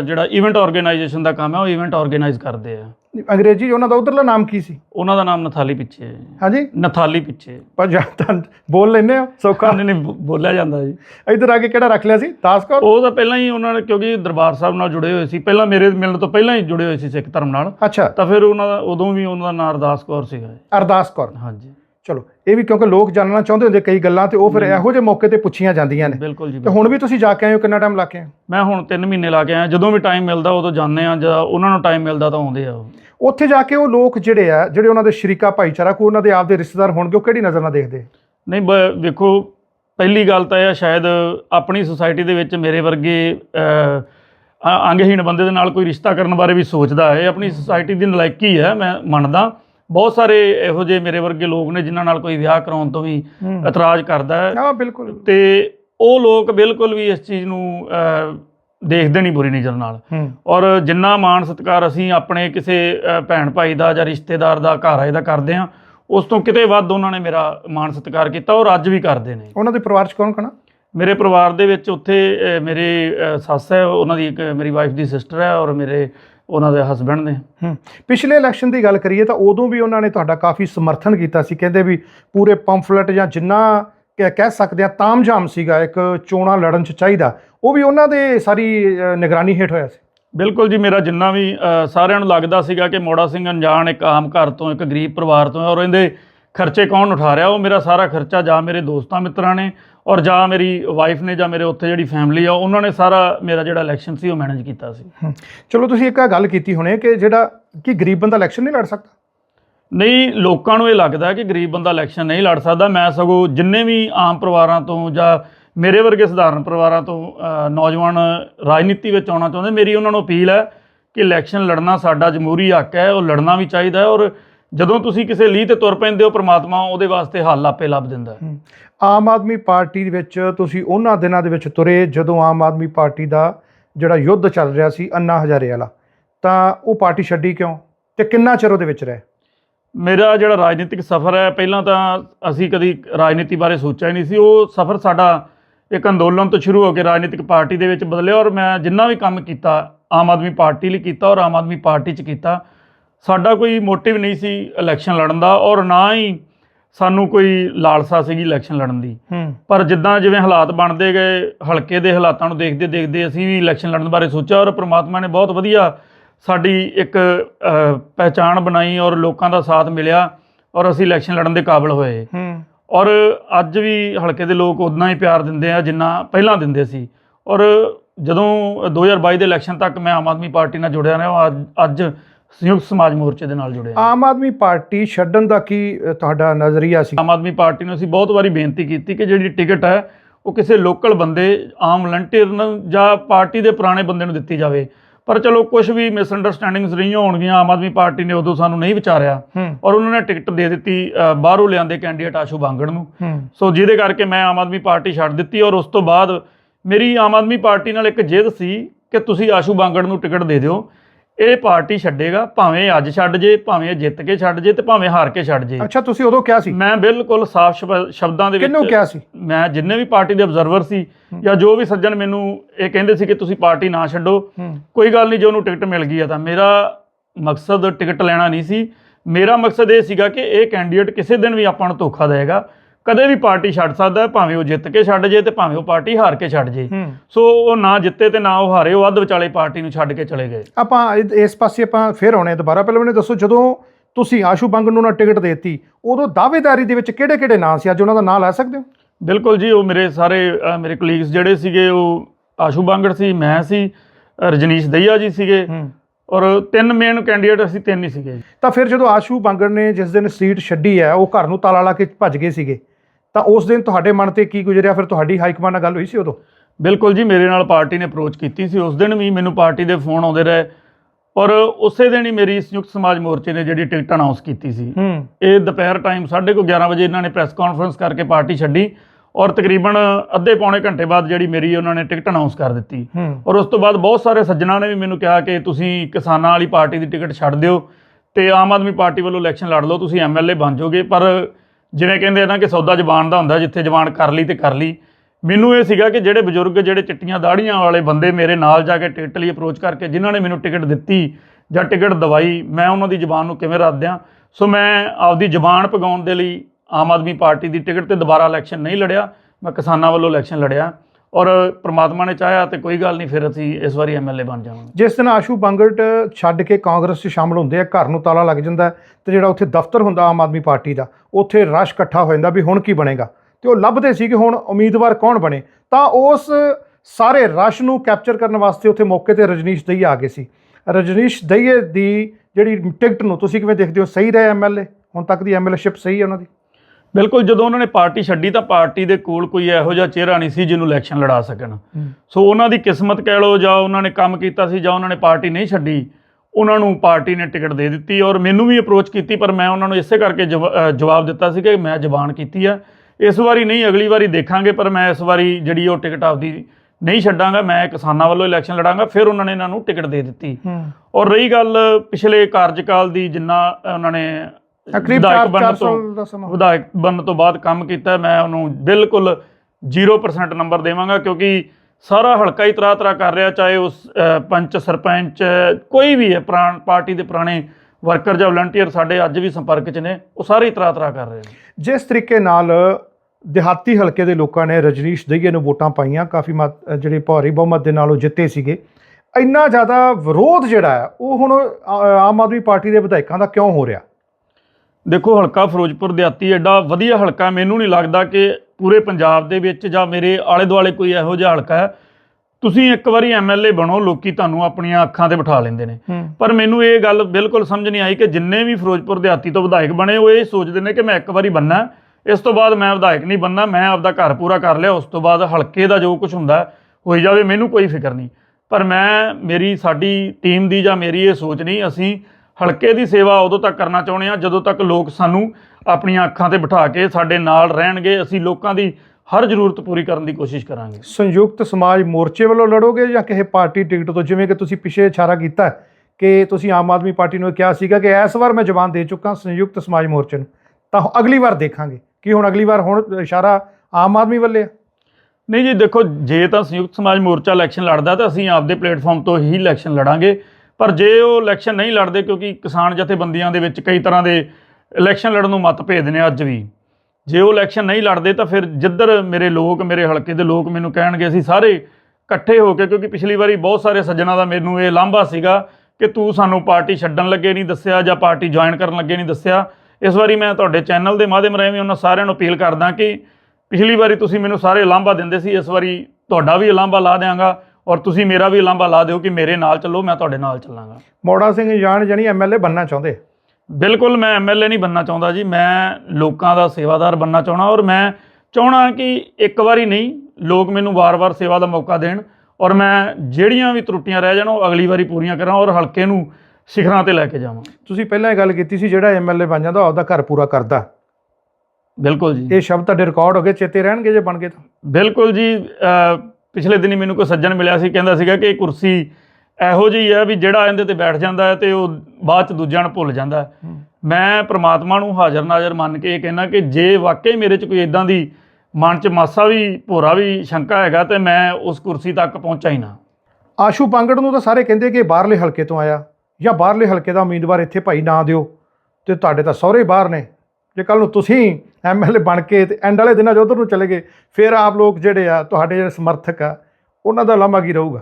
A: ਜਿਹੜਾ ਇਵੈਂਟ ਆਰਗੇਨਾਈਜੇਸ਼ਨ ਦਾ ਕੰਮ ਹੈ ਉਹ ਇਵੈਂਟ ਆਰਗੇਨਾਈਜ਼ ਕਰਦੇ ਆ।
B: ਅੰਗਰੇਜ਼ੀ ਉਹਨਾਂ ਦਾ ਉਧਰਲਾ ਨਾਮ ਕੀ ਸੀ?
A: ਉਹਨਾਂ ਦਾ ਨਾਮ ਨਥਾਲੀ ਪਿੱਛੇ। ਹੈ
B: ਹਾਂਜੀ?
A: ਨਥਾਲੀ ਪਿੱਛੇ।
B: ਪਰ ਜਾਂ ਬੋਲ ਲੈਨੇ ਹੋ ਸੌਖਾ।
A: ਨਹੀਂ ਨਹੀਂ ਬੋਲਿਆ ਜਾਂਦਾ ਜੀ।
B: ਇੱਧਰ ਆ ਕੇ ਕਿਹੜਾ ਰੱਖ ਲਿਆ ਸੀ? ਦਾਸ ਕੌਰ?
A: ਉਹ ਤਾਂ ਪਹਿਲਾਂ ਹੀ ਉਹਨਾਂ ਨੇ ਕਿਉਂਕਿ ਦਰਬਾਰ ਸਾਹਿਬ ਨਾਲ ਜੁੜੇ ਹੋਏ ਸੀ। ਪਹਿਲਾਂ ਮੇਰੇ ਮਿਲਣ ਤੋਂ ਪਹਿਲਾਂ ਹੀ ਜੁੜੇ ਹੋਏ ਸੀ ਸਿੱਖ ਧਰਮ ਨਾਲ।
B: ਅੱਛਾ।
A: ਤਾਂ ਫਿਰ ਉਹਨਾਂ ਦਾ ਉਦੋਂ ਵੀ ਉਹਨਾਂ ਦਾ ਨਾਮ ਅਰਦਾਸ ਕੌਰ ਸੀਗਾ।
B: ਅਰਦਾਸ ਕੌਰ।
A: ਹਾਂਜੀ।
B: ਚਲੋ ਇਹ ਵੀ ਕਿਉਂਕਿ ਲੋਕ ਜਾਣਨਾ ਚਾਹੁੰਦੇ ਹੁੰਦੇ ਕਈ ਗੱਲਾਂ ਤੇ ਉਹ ਫਿਰ ਇਹੋ ਜਿਹੇ ਮੌਕੇ ਤੇ ਪੁੱਛੀਆਂ ਜਾਂਦੀਆਂ ਨੇ।
A: ਬਿਲਕੁਲ ਜੀ
B: ਤੇ ਹੁਣ ਵੀ ਤੁਸੀਂ ਜਾ ਕੇ ਆਏ ਹੋ ਕਿੰਨਾ ਟਾਈਮ ਲਾ ਕੇ ਆਏ?
A: ਮੈਂ ਹੁਣ 3 ਮਹੀਨੇ ਲਾ ਕੇ ਆਇਆ ਜਦੋਂ ਵੀ ਟਾਈਮ ਮਿਲਦਾ ਉਦੋਂ ਜਾਂਦੇ ਆ ਜਾਂ ਉਹਨਾਂ ਨੂੰ ਟਾਈਮ ਮਿਲਦਾ ਤਾਂ ਆਉਂਦੇ ਆ ਉਹ।
B: ਉੱਥੇ ਜਾ ਕੇ ਉਹ ਲੋਕ ਜਿਹੜੇ ਆ ਜਿਹੜੇ ਉਹਨਾਂ ਦੇ ਸ਼ਰੀਕਾ ਭਾਈਚਾਰਾ ਕੋ ਉਹਨਾਂ ਦੇ ਆਪਦੇ ਰਿਸ਼ਤੇਦਾਰ ਹੋਣਗੇ ਉਹ ਕਿਹੜੀ ਨਜ਼ਰ ਨਾਲ ਦੇਖਦੇ?
A: ਨਹੀਂ ਵੇਖੋ ਪਹਿਲੀ ਗੱਲ ਤਾਂ ਇਹ ਆ ਸ਼ਾਇਦ ਆਪਣੀ ਸੁਸਾਇਟੀ ਦੇ ਵਿੱਚ ਮੇਰੇ ਵਰਗੇ ਅੰਗਹੀਣ ਬੰਦੇ ਦੇ ਨਾਲ ਕੋਈ ਰਿਸ਼ਤਾ ਕਰਨ ਬਾਰੇ ਵੀ ਸੋਚਦਾ ਹੈ। ਆਪਣੀ ਸੁਸਾਇਟੀ ਦੀ ਨਲਾਇਕੀ ਹੈ ਮੈਂ ਮੰਨਦਾ। ਬਹੁਤ ਸਾਰੇ ਇਹੋ ਜਿਹੇ ਮੇਰੇ ਵਰਗੇ ਲੋਕ ਨੇ ਜਿਨ੍ਹਾਂ ਨਾਲ ਕੋਈ ਵਿਆਹ ਕਰਾਉਣ ਤੋਂ ਵੀ
B: ਹੂੰ।
A: ਇਤਰਾਜ਼ ਕਰਦਾ ਹੈ।
B: ਆ ਬਿਲਕੁਲ।
A: ਤੇ ਉਹ ਲੋਕ ਬਿਲਕੁਲ ਵੀ ਇਸ ਚੀਜ਼ ਨੂੰ ਦੇਖਦੇ ਨਹੀਂ ਬੁਰੀ ਨਜ਼ਰ ਨਾਲ।
B: ਹੂੰ।
A: ਔਰ ਜਿੰਨਾ ਮਾਣ ਸਤਿਕਾਰ ਅਸੀਂ ਆਪਣੇ ਕਿਸੇ ਭੈਣ ਭਾਈ ਦਾ ਜਾਂ ਰਿਸ਼ਤੇਦਾਰ ਦਾ ਘਰ ਆਏ ਦਾ ਕਰਦੇ ਹਾਂ ਉਸ ਤੋਂ ਕਿਤੇ ਵੱਧ ਉਹਨਾਂ ਨੇ ਮੇਰਾ ਮਾਣ ਸਤਿਕਾਰ ਕੀਤਾ ਔਰ ਅੱਜ ਵੀ ਕਰਦੇ ਨੇ।
B: ਉਹਨਾਂ ਦੇ ਪਰਿਵਾਰ ਚ ਕੌਣ ਕਣਾ
A: ਮੇਰੇ ਪਰਿਵਾਰ ਦੇ ਵਿੱਚ ਉੱਥੇ ਮੇਰੇ ਸੱਸ ਹੈ ਉਹਨਾਂ ਦੀ ਇੱਕ ਮੇਰੀ ਵਾਈਫ ਦੀ ਸਿਸਟਰ ਹੈ ਔਰ ਮੇਰੇ ਉਹਨਾਂ ਦੇ ਹਸਬੰਡ ਨੇ।
B: ਹੂੰ। ਪਿਛਲੇ ਇਲੈਕਸ਼ਨ ਦੀ ਗੱਲ ਕਰੀਏ ਤਾਂ ਉਦੋਂ ਵੀ ਉਹਨਾਂ ਨੇ ਤੁਹਾਡਾ ਕਾਫੀ ਸਮਰਥਨ ਕੀਤਾ ਸੀ। ਕਹਿੰਦੇ ਵੀ ਪੂਰੇ ਪੰਫਲੇਟ ਜਾਂ ਜਿੰਨਾ ਕਹਿ ਕਹਿ ਸਕਦੇ ਆ ਤਾਮਝਾਮ ਸੀਗਾ ਇੱਕ ਚੋਣਾਂ ਲੜਨ ਚ ਚਾਹੀਦਾ। ਉਹ ਵੀ ਉਹਨਾਂ ਦੇ ਸਾਰੀ ਨਿਗਰਾਨੀ ਹੇਠ ਹੋਇਆ ਸੀ।
A: ਬਿਲਕੁਲ ਜੀ ਮੇਰਾ ਜਿੰਨਾ ਵੀ ਸਾਰਿਆਂ ਨੂੰ ਲੱਗਦਾ ਸੀਗਾ ਕਿ ਮੋੜਾ ਸਿੰਘ ਅਣਜਾਣ ਇੱਕ ਆਮ ਘਰ ਤੋਂ ਇੱਕ ਗਰੀਬ ਪਰਿਵਾਰ ਤੋਂ ਹੈ ਔਰ ਇਹਦੇ ਖਰਚੇ ਕੌਣ ਉਠਾ ਰਿਹਾ? ਉਹ ਮੇਰਾ ਸਾਰਾ ਖਰਚਾ ਜਾਂ ਮੇਰੇ ਦੋਸਤਾਂ ਮਿੱਤਰਾਂ ਨੇ ਔਰ ਜਾਂ ਮੇਰੀ ਵਾਈਫ ਨੇ ਜਾਂ ਮੇਰੇ ਉੱਥੇ ਜਿਹੜੀ ਫੈਮਿਲੀ ਆ ਉਹਨਾਂ ਨੇ ਸਾਰਾ ਮੇਰਾ ਜਿਹੜਾ ਇਲੈਕਸ਼ਨ ਸੀ ਉਹ ਮੈਨੇਜ ਕੀਤਾ ਸੀ।
B: ਚਲੋ ਤੁਸੀਂ ਇੱਕ ਗੱਲ ਕੀਤੀ ਹੁਣੇ ਕਿ ਜਿਹੜਾ ਕਿ ਗਰੀਬ ਬੰਦਾ ਇਲੈਕਸ਼ਨ ਨਹੀਂ ਲੜ ਸਕਦਾ
A: ਨਹੀਂ ਲੋਕਾਂ ਨੂੰ ਇਹ ਲੱਗਦਾ ਕਿ ਗਰੀਬ ਬੰਦਾ ਇਲੈਕਸ਼ਨ ਨਹੀਂ ਲੜ ਸਕਦਾ ਮੈਂ ਸਗੋਂ ਜਿੰਨੇ ਵੀ ਆਮ ਪਰਿਵਾਰਾਂ ਤੋਂ ਜਾਂ ਮੇਰੇ ਵਰਗੇ ਸਧਾਰਨ ਪਰਿਵਾਰਾਂ ਤੋਂ ਨੌਜਵਾਨ ਰਾਜਨੀਤੀ ਵਿੱਚ ਆਉਣਾ ਚਾਹੁੰਦੇ ਮੇਰੀ ਉਹਨਾਂ ਨੂੰ ਅਪੀਲ ਹੈ ਕਿ ਇਲੈਕਸ਼ਨ ਲੜਨਾ ਸਾਡਾ ਜਮਹੂਰੀ ਹੱਕ ਹੈ ਉਹ ਲੜਨਾ ਵੀ ਚਾਹੀਦਾ ਹੈ ਔਰ ਜਦੋਂ ਤੁਸੀਂ ਕਿਸੇ ਲੀਹ ਤੇ ਤੁਰ ਪੈਂਦੇ ਹੋ ਪ੍ਰਮਾਤਮਾ ਉਹਦੇ ਵਾਸਤੇ ਹੱਲ ਆਪੇ ਲੱਭ ਦਿੰਦਾ।
B: ਆਮ ਆਦਮੀ ਪਾਰਟੀ ਵਿੱਚ ਤੁਸੀਂ ਉਹਨਾਂ ਦਿਨਾਂ ਦੇ ਵਿੱਚ ਤੁਰੇ ਜਦੋਂ ਆਮ ਆਦਮੀ ਪਾਰਟੀ ਦਾ ਜਿਹੜਾ ਯੁੱਧ ਚੱਲ ਰਿਹਾ ਸੀ, ਅੰਨਾ ਹਜ਼ਾਰੇ ਵਾਲਾ ਤਾਂ ਉਹ ਪਾਰਟੀ ਛੱਡੀ ਕਿਉਂ ਤੇ ਕਿੰਨਾ ਚਿਰ ਉਹਦੇ ਵਿੱਚ ਰਹੇ?
A: ਮੇਰਾ ਜਿਹੜਾ ਰਾਜਨੀਤਿਕ ਸਫ਼ਰ ਹੈ, ਪਹਿਲਾਂ ਤਾਂ ਅਸੀਂ ਕਦੀ ਰਾਜਨੀਤੀ ਬਾਰੇ ਸੋਚਿਆ ਹੀ ਨਹੀਂ ਸੀ। ਉਹ ਸਫ਼ਰ ਸਾਡਾ ਇੱਕ ਅੰਦੋਲਨ ਤੋਂ ਸ਼ੁਰੂ ਹੋ ਕੇ ਰਾਜਨੀਤਿਕ ਪਾਰਟੀ ਦੇ ਵਿੱਚ ਬਦਲਿਆ ਔਰ ਮੈਂ ਜਿੰਨਾ ਵੀ ਕੰਮ ਕੀਤਾ, ਆਮ ਆਦਮੀ ਪਾਰਟੀ ਲਈ ਕੀਤਾ ਔਰ ਆਮ ਆਦਮੀ ਪਾਰਟੀ 'ਚ ਕੀਤਾ, ਸਾਡਾ ਕੋਈ ਮੋਟਿਵ ਨਹੀਂ ਸੀ ਇਲੈਕਸ਼ਨ ਲੜਨ ਦਾ ਔਰ ਨਾ ਹੀ ਸਾਨੂੰ ਕੋਈ ਲਾਲਸਾ ਸੀਗੀ ਇਲੈਕਸ਼ਨ ਲੜਨ ਦੀ।
B: ਹੂੰ।
A: ਪਰ ਜਿੱਦਾਂ ਜਿਵੇਂ ਹਾਲਾਤ ਬਣਦੇ ਗਏ ਹਲਕੇ ਦੇ ਹਾਲਾਤਾਂ ਨੂੰ ਦੇਖਦੇ ਦੇਖਦੇ ਅਸੀਂ ਵੀ ਇਲੈਕਸ਼ਨ ਲੜਨ ਬਾਰੇ ਸੋਚਿਆ ਔਰ ਪ੍ਰਮਾਤਮਾ ਨੇ ਬਹੁਤ ਵਧੀਆ ਸਾਡੀ ਇੱਕ ਪਹਿਚਾਣ ਬਣਾਈ ਔਰ ਲੋਕਾਂ ਦਾ ਸਾਥ ਮਿਲਿਆ ਔਰ ਅਸੀਂ ਇਲੈਕਸ਼ਨ ਲੜਨ ਦੇ ਕਾਬਿਲ ਹੋਏ।
B: ਹੂੰ। ਔਰ
A: ਅੱਜ ਵੀ ਹਲਕੇ ਦੇ ਲੋਕ ਉਦਾਂ ਹੀ ਪਿਆਰ ਦਿੰਦੇ ਆ ਜਿੰਨਾ ਪਹਿਲਾਂ ਦਿੰਦੇ ਸੀ। ਔਰ ਜਦੋਂ 2022 ਦੇ ਇਲੈਕਸ਼ਨ ਤੱਕ ਮੈਂ ਆਮ ਆਦਮੀ ਪਾਰਟੀ ਨਾਲ ਜੁੜਿਆ ਰਿਹਾ ਅੱਜ- ਅੱਜ ਸੰਯੁਕਤ ਸਮਾਜ ਮੋਰਚੇ ਦੇ ਨਾਲ ਜੁੜਿਆ
B: ਆਮ ਆਦਮੀ ਪਾਰਟੀ ਛੱਡਣ ਦਾ ਕੀ ਅ, ਤੁਹਾਡਾ ਨਜ਼ਰੀਆ ਸੀ?
A: ਆਮ ਆਦਮੀ ਪਾਰਟੀ ਨੂੰ ਅਸੀਂ ਬਹੁਤ ਵਾਰੀ ਬੇਨਤੀ ਕੀਤੀ ਕਿ ਜਿਹੜੀ ਟਿਕਟ ਹੈ ਉਹ ਕਿਸੇ ਲੋਕਲ ਬੰਦੇ ਆਮ ਵਲੰਟੀਅਰ ਨੂੰ ਜਾਂ ਪਾਰਟੀ ਦੇ ਪੁਰਾਣੇ ਬੰਦੇ ਨੂੰ ਦਿੱਤੀ ਜਾਵੇ। ਪਰ ਚਲੋ ਕੁਝ ਵੀ ਮਿਸਅੰਡਰਸਟੈਂਡਿੰਗਸ ਰਹੀਆਂ ਹੋਣਗੀਆਂ ਆਮ ਆਦਮੀ ਪਾਰਟੀ ਨੇ ਉਦੋਂ ਸਾਨੂੰ ਨਹੀਂ ਵਿਚਾਰਿਆ।
B: ਹੂੰ।
A: ਔਰ ਉਹਨਾਂ ਨੇ ਟਿਕਟ ਦੇ ਦਿੱਤੀ ਅ, ਬਾਹਰੋਂ ਲਿਆਂਦੇ ਕੈਂਡੀਡੇਟ ਆਸ਼ੂ ਬਾਂਗੜ ਨੂੰ।
B: ਹੂੰ।
A: ਸੋ ਜਿਹਦੇ ਕਰਕੇ ਮੈਂ ਆਮ ਆਦਮੀ ਪਾਰਟੀ ਛੱਡ ਦਿੱਤੀ ਔਰ ਉਸ ਤੋਂ ਬਾਅਦ ਮੇਰੀ ਆਮ ਆਦਮੀ ਪਾਰਟੀ ਨਾਲ ਇੱਕ ਜਿੱਦ ਸੀ ਕਿ ਤੁਸੀਂ ਆਸ਼ੂ ਬਾਂਗੜ ਨੂੰ ਟਿਕਟ ਦੇ ਦਿਓ। ਇਹ ਪਾਰਟੀ ਛੱਡੇਗਾ ਭਾਵੇਂ ਅੱਜ ਛੱਡ ਜੇ ਭਾਵੇਂ ਜਿੱਤ ਕੇ ਛੱਡ ਜੇ ਤੇ ਭਾਵੇਂ ਹਾਰ ਕੇ ਛੱਡ ਜੇ।
B: ਅੱਛਾ ਤੁਸੀਂ ਉਦੋਂ ਕਿਹਾ ਸੀ?
A: ਮੈਂ ਬਿਲਕੁਲ ਸਾਫ਼ ਸ਼ਬ- ਸ਼ਬਦਾਂ ਦੇ
B: ਕਿਹਨੂੰ
A: ਵਿੱਚ
B: ਕਿਹਾ ਸੀ?
A: ਮੈਂ ਜਿੰਨੇ ਵੀ ਪਾਰਟੀ ਦੇ ਆਬਜ਼ਰਵਰ ਸੀ ਜਾਂ ਜੋ ਵੀ ਸੱਜਣ ਮੈਨੂੰ ਇਹ ਕਹਿੰਦੇ ਸੀ ਕਿ ਤੁਸੀਂ ਪਾਰਟੀ ਨਾ ਛੱਡੋ ਕੋਈ ਗੱਲ ਨਹੀਂ ਜੇ ਉਹਨੂੰ ਟਿਕਟ ਮਿਲ ਗਈ ਆ ਤਾਂ। ਮੇਰਾ ਮਕਸਦ ਟਿਕਟ ਲੈਣਾ ਨਹੀਂ ਸੀ। ਮੇਰਾ ਮਕਸਦ ਇਹ ਸੀਗਾ ਕਿ ਇਹ ਕੈਂਡੀਡੇਟ ਕਿਸੇ ਦਿਨ ਵੀ ਆਪਾਂ ਨੂੰ ਧੋਖਾ ਦੇਗਾ ਕਦੇ ਵੀ ਪਾਰਟੀ ਛੱਡ ਸਕਦਾ ਭਾਵੇਂ ਉਹ ਜਿੱਤ ਕੇ ਛੱਡ ਜੇ ਤੇ ਭਾਵੇਂ ਉਹ ਪਾਰਟੀ ਹਾਰ ਕੇ ਛੱਡ ਜੇ। ਸੋ ਉਹ ਨਾ ਜਿੱਤੇ ਤੇ ਨਾ ਉਹ ਹਾਰੇ ਉਹ ਅੱਧ ਵਿਚਾਲੇ ਪਾਰਟੀ ਨੂੰ ਛੱਡ ਕੇ ਚਲੇ ਗਏ।
B: ਆਪਾਂ ਇਸ ਪਾਸੇ ਆਪਾਂ ਫੇਰ ਆਉਣੇ ਦੁਬਾਰਾ। ਪਹਿਲਾਂ ਮੈਨੂੰ ਦੱਸੋ ਜਦੋਂ ਤੁਸੀਂ ਆਸ਼ੂ ਬੰਗ ਨੂੰ ਨਾ ਟਿਕਟ ਦੇਤੀ ਉਦੋਂ ਦਾਅਵੇਦਾਰੀ ਦੇ ਵਿੱਚ ਕਿਹੜੇ ਕਿਹੜੇ ਨਾਂ ਸੀ? ਅੱਜ ਉਹਨਾਂ ਦਾ ਨਾਂ ਲੈ ਸਕਦੇ ਹੋ?
A: ਬਿਲਕੁਲ ਜੀ ਉਹ ਮੇਰੇ ਸਾਰੇ ਮੇਰੇ ਕਲੀਗਸ ਜਿਹੜੇ ਸੀਗੇ ਉਹ ਆਸ਼ੂ ਬਾਂਗੜ ਸੀ ਮੈਂ ਸੀ ਰਜਨੀਸ਼ ਦਈਆ ਜੀ ਸੀਗੇ। ਔਰ ਤਿੰਨ ਮੇਨ ਕੈਂਡੀਡੇਟ ਅਸੀਂ ਤਿੰਨ ਹੀ ਸੀਗੇ।
B: ਤਾਂ ਫਿਰ ਜਦੋਂ ਆਸ਼ੂ ਬਾਂਗੜ ਨੇ ਜਿਸ ਦਿਨ ਸੀਟ ਛੱਡੀ ਹੈ ਉਹ ਘਰ ਨੂੰ ਤਾਲਾ ਲਾ ਕੇ ਭੱਜ ਗਏ ਸੀਗੇ। ਤਾਂ ਉਸ ਦਿਨ ਤੁਹਾਡੇ ਮਨ ਤੇ ਕੀ ਗੁਜ਼ਰਿਆ? ਫਿਰ ਤੁਹਾਡੀ ਹਾਈ ਕਮਾਂਡ ਨਾਲ ਗੱਲ ਹੋਈ ਸੀ ਉਦੋਂ?
A: ਬਿਲਕੁਲ ਜੀ ਮੇਰੇ ਨਾਲ ਪਾਰਟੀ ਨੇ ਅਪਰੋਚ ਕੀਤੀ ਸੀ। ਉਸ ਦਿਨ ਵੀ ਮੈਨੂੰ ਪਾਰਟੀ ਦੇ ਫੋਨ ਆਉਂਦੇ ਰਹੇ। ਔਰ ਉਸੇ ਦਿਨ ਹੀ ਮੇਰੀ ਸੰਯੁਕਤ ਸਮਾਜ ਮੋਰਚੇ ਨੇ ਜਿਹੜੀ ਟਿਕਟ ਅਨਾਉਂਸ ਕੀਤੀ ਸੀ। ਇਹ ਦੁਪਹਿਰ ਟਾਈਮ 11:30 ਵਜੇ ਇਹਨਾਂ ਨੇ ਪ੍ਰੈਸ ਕਾਨਫਰੰਸ ਕਰਕੇ ਪਾਰਟੀ ਛੱਡੀ ਔਰ ਤਕਰੀਬਨ ਅੱਧੇ ਪੌਣੇ ਘੰਟੇ ਬਾਅਦ ਜਿਹੜੀ ਮੇਰੀ ਉਹਨਾਂ ਨੇ ਟਿਕਟ ਅਨਾਉਂਸ ਕਰ ਦਿੱਤੀ। ਔਰ ਉਸ ਤੋਂ ਬਾਅਦ ਬਹੁਤ ਸਾਰੇ ਸੱਜਣਾ ਨੇ ਵੀ ਮੈਨੂੰ ਕਿਹਾ ਕਿ ਤੁਸੀਂ ਕਿਸਾਨਾਂ ਵਾਲੀ ਪਾਰਟੀ ਦੀ ਟਿਕਟ ਛੱਡ ਦਿਓ ਤੇ ਆਮ ਆਦਮੀ ਪਾਰਟੀ ਵੱਲੋਂ ਇਲੈਕਸ਼ਨ ਲੜ ਲਓ ਤੁਸੀਂ ਐਮਐਲਏ ਬਣ ਜਾਓਗੇ। ਪਰ ਜਿਵੇਂ ਕਹਿੰਦੇ ਨਾ ਕਿ ਸੌਦਾ ਜ਼ਬਾਨ ਦਾ ਹੁੰਦਾ, ਜਿੱਥੇ ਜ਼ਬਾਨ ਕਰ ਲਈ ਤੇ ਕਰ ਲਈ। ਮੈਨੂੰ ਇਹ ਸੀਗਾ ਕਿ ਜਿਹੜੇ ਬਜ਼ੁਰਗ, ਜਿਹੜੇ ਚਿੱਟੀਆਂ ਦਾੜੀਆਂ ਵਾਲੇ ਬੰਦੇ ਮੇਰੇ ਨਾਲ ਜਾ ਕੇ ਟਿਕਟ ਲਈ ਅਪਰੋਚ ਕਰਕੇ, ਜਿਨ੍ਹਾਂ ਨੇ ਮੈਨੂੰ ਟਿਕਟ ਦਿੱਤੀ ਜਾਂ ਟਿਕਟ ਦਵਾਈ, ਮੈਂ ਉਹਨਾਂ ਦੀ ਜ਼ਬਾਨ ਨੂੰ ਕਿਵੇਂ ਰੱਦ ਦਿਆਂ ਸੋ ਮੈਂ ਆਪਦੀ ਜ਼ਬਾਨ ਪਗਾਉਣ ਦੇ ਲਈ ਆਮ ਆਦਮੀ ਪਾਰਟੀ ਦੀ ਟਿਕਟ ਤੇ ਦੁਬਾਰਾ ਇਲੈਕਸ਼ਨ ਨਹੀਂ ਲੜਿਆ, ਮੈਂ ਕਿਸਾਨਾਂ ਵੱਲੋਂ ਇਲੈਕਸ਼ਨ ਲੜਿਆ। ਔਰ ਪ੍ਰਮਾਤਮਾ ਨੇ ਚਾਹਿਆ ਤੇ ਕੋਈ ਗੱਲ ਨਹੀਂ, ਫਿਰ ਅਸੀਂ ਇਸ ਵਾਰੀ ਐਮਐਲਏ ਬਣ ਜਾਵਾਂਗੇ।
B: ਜਿਸ ਦਿਨ ਆਸ਼ੂ ਬੰਗਟ ਛੱਡ ਕੇ ਕਾਂਗਰਸ 'ਚ ਸ਼ਾਮਲ ਹੁੰਦੇ ਆ, ਘਰ ਨੂੰ ਤਾਲਾ ਲੱਗ ਜਾਂਦਾ ਹੈ ਤੇ ਜਿਹੜਾ ਉੱਥੇ ਦਫ਼ਤਰ ਹੁੰਦਾ ਆਮ ਆਦਮੀ ਪਾਰਟੀ ਦਾ, ਉੱਥੇ ਰਸ਼ ਇਕੱਠਾ ਹੋ ਜਾਂਦਾ ਵੀ ਹੁਣ ਕੀ ਬਣੇਗਾ। ਤੇ ਉਹ ਲੱਭਦੇ ਸੀ ਕਿ ਹੁਣ ਉਮੀਦਵਾਰ ਕੌਣ ਬਣੇ। ਤਾਂ ਉਸ ਸਾਰੇ ਰਸ਼ ਨੂੰ ਕੈਪਚਰ ਕਰਨ ਵਾਸਤੇ ਉੱਥੇ ਮੌਕੇ ਤੇ ਰਜਨੀਸ਼ ਦਈਆ ਆ ਗਏ ਸੀ। ਰਜਨੀਸ਼ ਦਈਏ ਦੀ ਜਿਹੜੀ ਟਿਕਟ ਨੂੰ ਤੁਸੀਂ ਕਿਵੇਂ ਦੇਖਦੇ ਹੋ? ਸਹੀ ਰਹੇ ਐਮਐਲਏ ਹੁਣ ਤੱਕ ਦੀ ਐਮਐਲਏਸ਼ਿਪ ਸਹੀ ਹੈ ਉਹਨਾਂ ਦੀ?
A: ਬਿਲਕੁਲ ਜਦੋਂ ਉਹਨਾਂ ਨੇ ਪਾਰਟੀ ਛੱਡੀ ਤਾਂ ਪਾਰਟੀ ਦੇ ਕੋਲ ਕੋਈ ਇਹੋ ਜਿਹਾ ਚਿਹਰਾ ਨਹੀਂ ਸੀ ਜਿਹਨੂੰ ਇਲੈਕਸ਼ਨ ਲੜਾ ਸਕਣ। ਸੋ ਉਹਨਾਂ ਦੀ ਕਿਸਮਤ ਕਹਿ ਲਓ ਜਾਂ ਉਹਨਾਂ ਨੇ ਕੰਮ ਕੀਤਾ ਸੀ ਜਾਂ ਉਹਨਾਂ ਨੇ ਪਾਰਟੀ ਨਹੀਂ ਛੱਡੀ ਉਹਨਾਂ ਨੂੰ ਪਾਰਟੀ ਨੇ ਟਿਕਟ ਦੇ ਦਿੱਤੀ ਔਰ ਮੈਨੂੰ ਵੀ ਅਪਰੋਚ ਕੀਤੀ ਪਰ ਮੈਂ ਉਹਨਾਂ ਨੂੰ ਇਸੇ ਕਰਕੇ ਜਵਾਬ ਦਿੱਤਾ ਸੀ ਕਿ ਮੈਂ ਜ਼ਬਾਨ ਕੀਤੀ ਆ। ਇਸ ਵਾਰੀ ਨਹੀਂ ਅਗਲੀ ਵਾਰੀ ਦੇਖਾਂਗੇ ਪਰ ਮੈਂ ਇਸ ਵਾਰੀ ਜਿਹੜੀ ਉਹ ਟਿਕਟ ਆਪਦੀ ਨਹੀਂ ਛੱਡਾਂਗਾ ਮੈਂ ਕਿਸਾਨਾਂ ਵੱਲੋਂ ਇਲੈਕਸ਼ਨ ਲੜਾਂਗਾ ਫਿਰ ਉਹਨਾਂ ਨੇ ਇਹਨਾਂ ਨੂੰ ਟਿਕਟ ਦੇ ਦਿੱਤੀ। ਔਰ ਰਹੀ ਗੱਲ ਪਿਛਲੇ ਕਾਰਜਕਾਲ ਦੀ ਜਿੰਨਾ ਉਹਨਾਂ ਨੇ
B: ਤਕਰੀਬ
A: ਵਿਧਾਇਕ
B: 4
A: ਬਣਨ
B: 4
A: ਤੋਂ
B: ਸਾਲ ਦਾ ਸਮਾਂ।
A: ਵਿਧਾਇਕ ਬਣਨ ਤੋਂ ਬਾਅਦ ਕੰਮ ਕੀਤਾ ਮੈਂ ਉਹਨੂੰ ਬਿਲਕੁਲ 0% ਨੰਬਰ ਦੇਵਾਂਗਾ ਕਿਉਂਕਿ ਸਾਰਾ ਹਲਕਾ ਹੀ ਤਰਾ ਤਰਾ ਕਰ ਰਿਹਾ ਚਾਹੇ ਉਸ ਪੰਚ ਸਰਪੰਚ ਕੋਈ ਵੀ ਹੈ ਪ੍ਰਾਣ ਪਾਰਟੀ ਦੇ ਪੁਰਾਣੇ ਵਰਕਰ ਜਾਂ ਵਲੰਟੀਅਰ ਸਾਡੇ ਅੱਜ ਵੀ ਸੰਪਰਕ 'ਚ ਨੇ ਉਹ ਸਾਰੇ ਹੀ ਤਰਾ ਤਰਾ ਕਰ ਰਹੇ ਨੇ।
B: ਜਿਸ ਤਰੀਕੇ ਨਾਲ ਦਿਹਾਤੀ ਹਲਕੇ ਦੇ ਲੋਕਾਂ ਨੇ ਰਜਨੀਸ਼ ਦਈਏ ਨੂੰ ਵੋਟਾਂ ਪਾਈਆਂ ਕਾਫੀ ਜਿਹੜੇ ਭਾਰੀ ਬਹੁਮਤ ਦੇ ਨਾਲ ਉਹ ਜਿੱਤੇ ਸੀਗੇ। ਇੰਨਾ ਜ਼ਿਆਦਾ ਵਿਰੋਧ ਜਿਹੜਾ ਹੈ ਉਹ ਹੁਣ ਆਮ ਆਦਮੀ ਪਾਰਟੀ ਦੇ ਵਿਧਾਇਕਾਂ ਦਾ ਕਿਉਂ ਹੋ ਰਿਹਾ?
A: ਦੇਖੋ ਹਲਕਾ ਫਿਰੋਜ਼ਪੁਰ ਦਿਹਾਤੀ ਐਡਾ ਵਧੀਆ ਹਲਕਾ ਮੈਨੂੰ ਨਹੀਂ ਲੱਗਦਾ ਕਿ ਪੂਰੇ ਪੰਜਾਬ ਦੇ ਵਿੱਚ ਜਾਂ ਮੇਰੇ ਆਲੇ ਦੁਆਲੇ ਕੋਈ ਇਹੋ ਜਿਹਾ ਹਲਕਾ ਹੈ। ਤੁਸੀਂ ਇੱਕ ਵਾਰੀ ਐਮਐਲਏ ਬਣੋ ਲੋਕੀ ਤੁਹਾਨੂੰ ਆਪਣੀਆਂ ਅੱਖਾਂ ਤੇ ਬਿਠਾ ਲੈਂਦੇ ਨੇ। ਪਰ ਮੈਨੂੰ ਇਹ ਗੱਲ ਬਿਲਕੁਲ ਸਮਝ ਨਹੀਂ ਆਈ ਕਿ ਜਿੰਨੇ ਵੀ ਫਿਰੋਜ਼ਪੁਰ ਦਿਹਾਤੀ ਤੋਂ ਵਿਧਾਇਕ ਬਣੇ ਉਹ ਇਹ ਸੋਚਦੇ ਨੇ ਕਿ ਮੈਂ ਇੱਕ ਵਾਰੀ ਬੰਨਾ। ਇਸ ਤੋਂ ਬਾਅਦ ਮੈਂ ਵਿਧਾਇਕ ਨਹੀਂ ਬੰਨਾ ਮੈਂ ਆਪਦਾ ਘਰ ਪੂਰਾ ਕਰ ਲਿਆ ਉਸ ਤੋਂ ਬਾਅਦ ਹਲਕੇ ਦਾ ਜੋ ਕੁਝ ਹੁੰਦਾ ਹੋਈ ਜਾਵੇ ਮੈਨੂੰ ਕੋਈ ਫਿਕਰ ਨਹੀਂ। ਪਰ ਮੈਂ ਮੇਰੀ ਸਾਡੀ ਟੀਮ ਦੀ ਜਾਂ ਮੇਰੀ ਇਹ ਸੋਚ ਨਹੀਂ ਅਸੀਂ ਹਲਕੇ ਦੀ ਸੇਵਾ ਉਦੋਂ ਤੱਕ ਕਰਨਾ ਚਾਹੁੰਦੇ ਹਾਂ ਜਦੋਂ ਤੱਕ ਲੋਕ ਸਾਨੂੰ ਆਪਣੀਆਂ ਅੱਖਾਂ ਤੇ ਬਿਠਾ ਕੇ ਸਾਡੇ ਨਾਲ ਰਹਿਣਗੇ ਅਸੀਂ ਲੋਕਾਂ ਦੀ ਹਰ ਜ਼ਰੂਰਤ ਪੂਰੀ ਕਰਨ ਦੀ ਕੋਸ਼ਿਸ਼ ਕਰਾਂਗੇ।
B: ਸੰਯੁਕਤ ਸਮਾਜ ਮੋਰਚੇ ਵੱਲੋਂ ਲੜੋਗੇ ਜਾਂ ਕਿਸੇ ਪਾਰਟੀ ਟਿਕਟ ਤੋਂ? ਜਿਵੇਂ ਕਿ ਤੁਸੀਂ ਪਿਛੇ ਇਸ਼ਾਰਾ ਕੀਤਾ ਕਿ ਤੁਸੀਂ ਆਮ ਆਦਮੀ ਪਾਰਟੀ ਨੂੰ ਕਿਹਾ ਸੀਗਾ ਕਿ ਇਸ ਵਾਰ ਮੈਂ ਜਵਾਨ ਦੇ ਚੁੱਕਾ ਸੰਯੁਕਤ ਸਮਾਜ ਮੋਰਚੇ ਨੂੰ। ਤਾਂ ਅਗਲੀ ਵਾਰ ਦੇਖਾਂਗੇ। ਕਿ ਹੁਣ ਅਗਲੀ ਵਾਰ ਹੁਣ ਇਸ਼ਾਰਾ ਆਮ ਆਦਮੀ ਵੱਲੇ ਹੈ
A: ਨਹੀਂ ਜੀ ਦੇਖੋ ਜੇ ਤਾਂ ਸੰਯੁਕਤ ਸਮਾਜ ਮੋਰਚਾ ਇਲੈਕਸ਼ਨ ਲੜਦਾ ਤਾਂ ਅਸੀਂ ਆਪਦੇ ਪਲੇਟਫਾਰਮ ਤੋਂ ਹੀ ਇਲੈਕਸ਼ਨ ਲੜਾਂਗੇ। ਪਰ ਜੇ ਉਹ ਇਲੈਕਸ਼ਨ ਨਹੀਂ ਲੜਦੇ, ਕਿਉਂਕਿ ਕਿਸਾਨ ਜਥੇਬੰਦੀਆਂ ਦੇ ਵਿੱਚ ਕਈ ਤਰ੍ਹਾਂ ਦੇ ਇਲੈਕਸ਼ਨ ਲੜਨ ਨੂੰ ਮਤਭੇਦ ਨੇ ਅੱਜ ਵੀ, ਜੇ ਉਹ ਇਲੈਕਸ਼ਨ ਨਹੀਂ ਲੜਦੇ ਤਾਂ ਫਿਰ ਜਿੱਧਰ ਮੇਰੇ ਲੋਕ, ਮੇਰੇ ਹਲਕੇ ਦੇ ਲੋਕ ਮੈਨੂੰ ਕਹਿਣਗੇ, ਅਸੀਂ ਸਾਰੇ ਇਕੱਠੇ ਹੋ ਕੇ, ਕਿਉਂਕਿ ਪਿਛਲੀ ਵਾਰੀ ਬਹੁਤ ਸਾਰੇ ਸੱਜਣਾ ਦਾ ਮੈਨੂੰ ਇਹ ਲਾਂਭਾ ਸੀਗਾ ਕਿ ਤੂੰ ਸਾਨੂੰ ਪਾਰਟੀ ਛੱਡਣ ਲੱਗੇ ਨਹੀਂ ਦੱਸਿਆ ਜਾਂ ਪਾਰਟੀ ਜੁਆਇਨ ਕਰਨ ਲੱਗੇ ਨਹੀਂ ਦੱਸਿਆ। ਇਸ ਵਾਰੀ ਮੈਂ ਤੁਹਾਡੇ ਚੈਨਲ ਦੇ ਮਾਧਿਅਮ ਰਾਹੀਂ ਵੀ ਉਹਨਾਂ ਸਾਰਿਆਂ ਨੂੰ ਅਪੀਲ ਕਰਦਾ ਕਿ ਪਿਛਲੀ ਵਾਰੀ ਤੁਸੀਂ ਮੈਨੂੰ ਸਾਰੇ ਲਾਂਭਾ ਦਿੰਦੇ ਸੀ, ਇਸ ਵਾਰੀ ਤੁਹਾਡਾ ਵੀ ਲਾਂਭਾ ਲਾ ਦਿਆਂਗਾ। ਔਰ ਤੁਸੀਂ ਮੇਰਾ ਵੀ ਲਾਂਭਾ ਲਾ ਦਿਓ ਕਿ ਮੇਰੇ ਨਾਲ ਚੱਲੋ ਮੈਂ ਤੁਹਾਡੇ ਨਾਲ ਚੱਲਾਂਗਾ।
B: ਮੋੜਾ ਸਿੰਘ ਜਾਣ ਜਣੀ ਐਮਐਲਏ ਬੰਨਣਾ ਚਾਹੁੰਦੇ?
A: ਬਿਲਕੁਲ ਮੈਂ ਐਮਐਲਏ ਨਹੀਂ ਬੰਨਣਾ ਚਾਹੁੰਦਾ ਜੀ। ਮੈਂ ਲੋਕਾਂ ਦਾ ਸੇਵਾਦਾਰ ਬੰਨਣਾ ਚਾਹਣਾ ਔਰ ਮੈਂ ਚਾਹਣਾ ਕਿ ਇੱਕ ਵਾਰੀ ਨਹੀਂ ਲੋਕ ਮੈਨੂੰ ਵਾਰ-ਵਾਰ ਸੇਵਾ ਦਾ ਮੌਕਾ ਦੇਣ ਔਰ ਮੈਂ ਜਿਹੜੀਆਂ ਵੀ ਤਰੁੱਟੀਆਂ ਰਹਿ ਜਾਣ ਉਹ ਅਗਲੀ ਵਾਰੀ ਪੂਰੀਆਂ ਕਰਾਂ ਔਰ ਹਲਕੇ ਨੂੰ ਸਿਖਰਾਂ ਤੇ ਲੈ ਕੇ ਜਾਵਾਂ।
B: ਤੁਸੀਂ ਪਹਿਲਾਂ ਇਹ ਗੱਲ ਕੀਤੀ ਸੀ ਜਿਹੜਾ ਐਮਐਲਏ ਬਣ ਜਾਂਦਾ ਉਹ ਆਪਦਾ ਘਰ ਪੂਰਾ ਕਰਦਾ।
A: ਬਿਲਕੁਲ ਜੀ।
B: ਇਹ ਸ਼ਬਦ ਤੁਹਾਡੇ ਰਿਕਾਰਡ ਹੋ ਗਏ ਚੇਤੇ ਰਹਿਣਗੇ ਜੇ ਬਣ ਗਏ ਤਾਂ।
A: ਬਿਲਕੁਲ ਜੀ ਪਿਛਲੇ ਦਿਨੀ ਮੈਨੂੰ ਕੋਈ ਸੱਜਣ ਮਿਲਿਆ ਸੀ ਕਹਿੰਦਾ ਸੀਗਾ ਕਿ ਇਹ ਕੁਰਸੀ ਇਹੋ ਜਿਹੀ ਹੈ ਵੀ ਜਿਹੜਾ ਇਹਦੇ ਤੇ ਬੈਠ ਜਾਂਦਾ ਹੈ ਤੇ ਉਹ ਬਾਅਦ ਚ ਦੂਜਿਆਂ ਨੂੰ ਭੁੱਲ ਜਾਂਦਾ ਹੈ। ਮੈਂ ਪ੍ਰਮਾਤਮਾ ਨੂੰ ਹਾਜ਼ਰ ਨਾਜ਼ਰ ਮੰਨ ਕੇ ਇਹ ਕਹਿਣਾ ਕਿ ਜੇ ਵਾਕਈ ਮੇਰੇ 'ਚ ਕੋਈ ਇਦਾਂ ਦੀ ਮਨ 'ਚ ਮਾਸਾ ਵੀ ਭੋਰਾ ਵੀ ਸ਼ੰਕਾ ਹੈਗਾ ਤੇ ਮੈਂ ਉਸ ਕੁਰਸੀ ਤੱਕ ਪਹੁੰਚਾ ਹੀ ਨਾ।
B: ਆਸ਼ੂ ਪਾਂਗੜ ਨੂੰ ਤਾਂ ਸਾਰੇ ਕਹਿੰਦੇ ਕਿ ਇਹ ਬਾਹਰਲੇ ਹਲਕੇ ਤੋਂ ਆਇਆ ਜਾਂ ਬਾਹਰਲੇ ਹਲਕੇ ਦਾ ਉਮੀਦਵਾਰ ਇੱਥੇ ਭਾਈ ਨਾ ਦਿਓ ਤੇ ਤੁਹਾਡੇ ਤਾਂ ਸਹੁਰੇ ਬਾਹਰ ਨੇ। ਜੇ ਕੱਲ ਨੂੰ ਤੁਸੀਂ ਐਮਐਲਏ ਬਣ ਕੇ ਤੇ ਐਂਡ ਵਾਲੇ ਦਿਨਾਂ 'ਚ ਉਧਰ ਨੂੰ ਚਲੇ ਗਏ ਫਿਰ ਆਪ ਲੋਕ ਜਿਹੜੇ ਆ ਤੁਹਾਡੇ ਜਿਹੜੇ ਸਮਰਥਕ ਆ ਉਹਨਾਂ ਦਾ ਲਾਮਾ ਕੀ ਰਹੂਗਾ?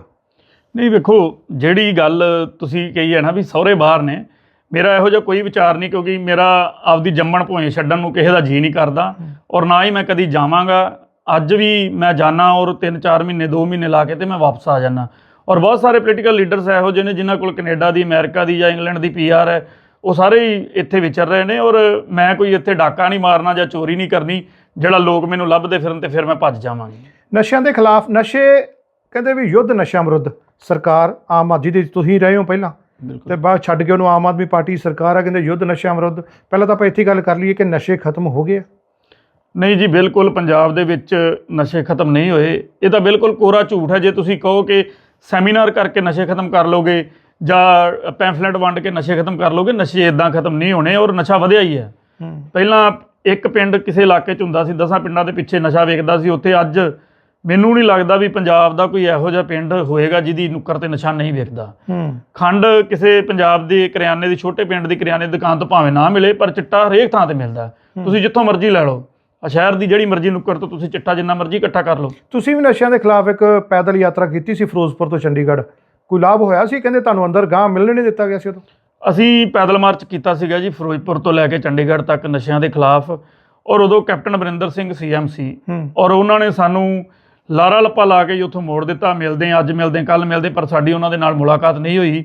A: ਨਹੀਂ ਵੇਖੋ ਜਿਹੜੀ ਗੱਲ ਤੁਸੀਂ ਕਹੀ ਹੈ ਨਾ ਵੀ ਸਹੁਰੇ ਬਾਹਰ ਨੇ ਮੇਰਾ ਇਹੋ ਜਿਹਾ ਕੋਈ ਵਿਚਾਰ ਨਹੀਂ ਕਿਉਂਕਿ ਮੇਰਾ ਆਪਦੀ ਜੰਮਣ ਭੋਏ ਛੱਡਣ ਨੂੰ ਕਿਸੇ ਦਾ ਜੀ ਨਹੀਂ ਕਰਦਾ ਔਰ ਨਾ ਹੀ ਮੈਂ ਕਦੀ ਜਾਵਾਂਗਾ। ਅੱਜ ਵੀ ਮੈਂ ਜਾਣਾ ਔਰ 3-4 ਮਹੀਨੇ 2 ਮਹੀਨੇ ਲਾ ਕੇ ਤੇ ਮੈਂ ਵਾਪਸ ਆ ਜਾਣਾ ਔਰ ਬਹੁਤ ਸਾਰੇ ਪੋਲੀਟੀਕਲ ਲੀਡਰਸ ਇਹੋ ਜਿਹੇ ਨੇ ਜਿਨ੍ਹਾਂ ਕੋਲ ਕੈਨੇਡਾ ਦੀ ਅਮਰੀਕਾ ਦੀ ਜਾਂ ਇੰਗਲੈਂਡ ਦੀ ਪੀਆਰ ਹੈ। ਉਹ ਸਾਰੇ ਹੀ ਇੱਥੇ ਵਿਚਰ ਰਹੇ ਨੇ ਔਰ ਮੈਂ ਕੋਈ ਇੱਥੇ ਡਾਕਾ ਨਹੀਂ ਮਾਰਨਾ ਜਾਂ ਚੋਰੀ ਨਹੀਂ ਕਰਨੀ ਜਿਹੜਾ ਲੋਕ ਮੈਨੂੰ ਲੱਭਦੇ ਫਿਰਨ ਤੇ ਫਿਰ ਮੈਂ ਭੱਜ ਜਾਵਾਂਗੀ
B: ਨਸ਼ਿਆਂ ਦੇ ਖਿਲਾਫ ਨਸ਼ੇ ਕਹਿੰਦੇ ਵੀ ਯੁੱਧ ਨਸ਼ਿਆਂ ਵਿਰੁੱਧ ਸਰਕਾਰ ਆਮ ਆਦਮੀ ਦੀ ਤੁਸੀਂ ਰਹੇ ਹੋ ਪਹਿਲਾਂ ਤੇ ਬਾਅਦ ਛੱਡ ਕੇ ਉਹਨੂੰ ਆਮ ਆਦਮੀ ਪਾਰਟੀ ਸਰਕਾਰ ਆ ਕਹਿੰਦੇ ਯੁੱਧ ਨਸ਼ਿਆਂ ਵਿਰੁੱਧ ਪਹਿਲਾਂ ਤਾਂ ਆਪਾਂ ਇੱਥੇ ਗੱਲ ਕਰ ਲਈਏ ਕਿ ਨਸ਼ੇ ਖਤਮ ਹੋ ਗਏ।
A: ਨਹੀਂ ਜੀ ਬਿਲਕੁਲ ਪੰਜਾਬ ਦੇ ਵਿੱਚ ਨਸ਼ੇ ਖਤਮ ਨਹੀਂ ਹੋਏ ਇਹ ਤਾਂ ਬਿਲਕੁਲ ਕੋਰਾ ਝੂਠ ਹੈ ਜੇ ਤੁਸੀਂ ਕਹੋ ਕਿ ਸੈਮੀਨਾਰ ਕਰਕੇ ਨਸ਼ੇ ਖਤਮ ਕਰ ਲੋਗੇ ਜਾਂ ਪੈਂਫਲੇਟ ਵੰਡ ਕੇ ਨਸ਼ੇ ਖਤਮ ਕਰ ਲੋਗੇ ਨਸ਼ੇ ਇਦਾਂ ਖਤਮ ਨਹੀਂ ਹੋਣੇ ਔਰ ਨਸ਼ਾ ਵਧਿਆ ਹੀ ਹੈ। ਪਹਿਲਾਂ ਇੱਕ ਪਿੰਡ ਕਿਸੇ ਇਲਾਕੇ 'ਚ ਹੁੰਦਾ ਸੀ ਦਸਾਂ ਪਿੰਡਾਂ ਦੇ ਪਿੱਛੇ ਨਸ਼ਾ ਵੇਚਦਾ ਸੀ ਉੱਥੇ ਅੱਜ ਮੈਨੂੰ ਨਹੀਂ ਲੱਗਦਾ ਵੀ ਪੰਜਾਬ ਦਾ ਕੋਈ ਇਹੋ ਜਿਹਾ ਪਿੰਡ ਹੋਏਗਾ ਜਿਹਦੀ ਨੁੱਕਰ ਤੇ ਨਸ਼ਾ ਨਹੀਂ ਵੇਚਦਾ
B: ਹੂੰ।
A: ਖੰਡ ਕਿਸੇ ਪੰਜਾਬ ਦੇ ਕਰਿਆਨੇ ਦੀ ਛੋਟੇ ਪਿੰਡ ਦੀ ਕਰਿਆਨੇ ਦੀ ਦੁਕਾਨ ਤੋਂ ਭਾਵੇਂ ਨਾ ਮਿਲੇ ਪਰ ਚਿੱਟਾ ਹਰੇਕ ਥਾਂ ਤੇ ਮਿਲਦਾ। ਤੁਸੀਂ ਜਿੱਥੋਂ ਮਰਜ਼ੀ ਲੈ ਲਓ ਆ ਸ਼ਹਿਰ ਦੀ ਜਿਹੜੀ ਮਰਜ਼ੀ ਨੁੱਕਰ ਤੋਂ ਤੁਸੀਂ ਚਿੱਟਾ ਜਿੰਨਾ ਮਰਜ਼ੀ ਇਕੱਠਾ ਕਰ ਲਓ।
B: ਤੁਸੀਂ ਵੀ ਨਸ਼ਿਆਂ ਦੇ ਖਿਲਾਫ ਇੱਕ ਪੈਦਲ ਯਾਤਰਾ ਕੀਤੀ ਸੀ ਫਿਰੋਜ਼ਪੁਰ ਤੋਂ ਚੰਡੀਗੜ੍ਹ? ਕੋਈ ਲਾਭ ਹੋਇਆ ਸੀ? ਕਹਿੰਦੇ ਤੁਹਾਨੂੰ ਅੰਦਰ ਗਾਂ ਮਿਲਣ ਨਹੀਂ ਦਿੱਤਾ ਗਿਆ ਸੀ ਉਦੋਂ।
A: ਅਸੀਂ ਪੈਦਲ ਮਾਰਚ ਕੀਤਾ ਸੀਗਾ ਜੀ ਫਿਰੋਜ਼ਪੁਰ ਤੋਂ ਲੈ ਕੇ ਚੰਡੀਗੜ੍ਹ ਤੱਕ ਨਸ਼ਿਆਂ ਦੇ ਖਿਲਾਫ। ਔਰ ਉਦੋਂ ਕੈਪਟਨ ਅਮਰਿੰਦਰ ਸਿੰਘ ਸੀਐਮ ਸੀ। ਔਰ ਉਹਨਾਂ ਨੇ ਸਾਨੂੰ ਲਾਰਾ ਲੱਪਾ ਲਾ ਕੇ ਉੱਥੋਂ ਮੋੜ ਦਿੱਤਾ। ਮਿਲਦੇ ਹਾਂ ਅੱਜ ਮਿਲਦੇ ਕੱਲ ਮਿਲਦੇ ਪਰ ਸਾਡੀ ਉਹਨਾਂ ਦੇ ਨਾਲ ਮੁਲਾਕਾਤ ਨਹੀਂ ਹੋਈ।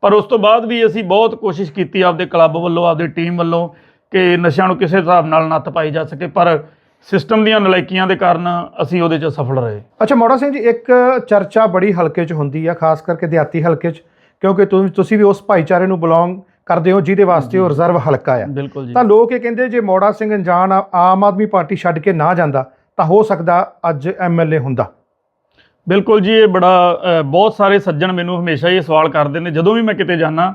A: ਪਰ ਉਸ ਤੋਂ ਬਾਅਦ ਵੀ ਅਸੀਂ ਬਹੁਤ ਕੋਸ਼ਿਸ਼ ਕੀਤੀ ਆਪਦੇ ਕਲੱਬ ਵੱਲੋਂ ਆਪਦੇ ਟੀਮ ਵੱਲੋਂ ਕਿ ਨਸ਼ਿਆਂ ਨੂੰ ਕਿਸੇ ਹਿਸਾਬ ਨਾਲ ਨੱਥ ਪਾਈ ਜਾ ਸਕੇ। ਪਰ ਸਿਸਟਮ ਦੀਆਂ ਨਲਾਇਕੀਆਂ ਦੇ ਕਾਰਨ ਅਸੀਂ ਉਹਦੇ 'ਚ ਸਫਲ ਰਹੇ।
B: ਅੱਛਾ ਮੋੜਾ ਸਿੰਘ ਜੀ ਇੱਕ ਚਰਚਾ ਬੜੀ ਹਲਕੇ 'ਚ ਹੁੰਦੀ ਆ ਖਾਸ ਕਰਕੇ ਦਿਹਾਤੀ ਹਲਕੇ 'ਚ ਕਿਉਂਕਿ ਤੁ- ਤੁਸੀਂ ਵੀ ਉਸ ਭਾਈਚਾਰੇ ਨੂੰ ਬਿਲੋਂਗ ਕਰਦੇ ਹੋ ਜਿਹਦੇ ਵਾਸਤੇ ਉਹ ਰਿਜ਼ਰਵ ਹਲਕਾ ਆ।
A: ਬਿਲਕੁਲ ਜੀ।
B: ਤਾਂ ਲੋਕ ਇਹ ਕਹਿੰਦੇ ਜੇ ਮੋੜਾ ਸਿੰਘ ਅਣਜਾਣ ਆ- ਆਮ ਆਦਮੀ ਪਾਰਟੀ ਛੱਡ ਕੇ ਨਾ ਜਾਂਦਾ ਤਾਂ ਹੋ ਸਕਦਾ ਅੱਜ ਐਮਐਲਏ ਹੁੰਦਾ।
A: ਬਿਲਕੁਲ ਜੀ ਇਹ ਬੜਾ ਅ, ਬਹੁਤ ਸਾਰੇ ਸੱਜਣ ਮੈਨੂੰ ਹਮੇਸ਼ਾ ਹੀ ਇਹ ਸਵਾਲ ਕਰਦੇ ਨੇ ਜਦੋਂ ਵੀ ਮੈਂ ਕਿਤੇ ਜਾਣਾ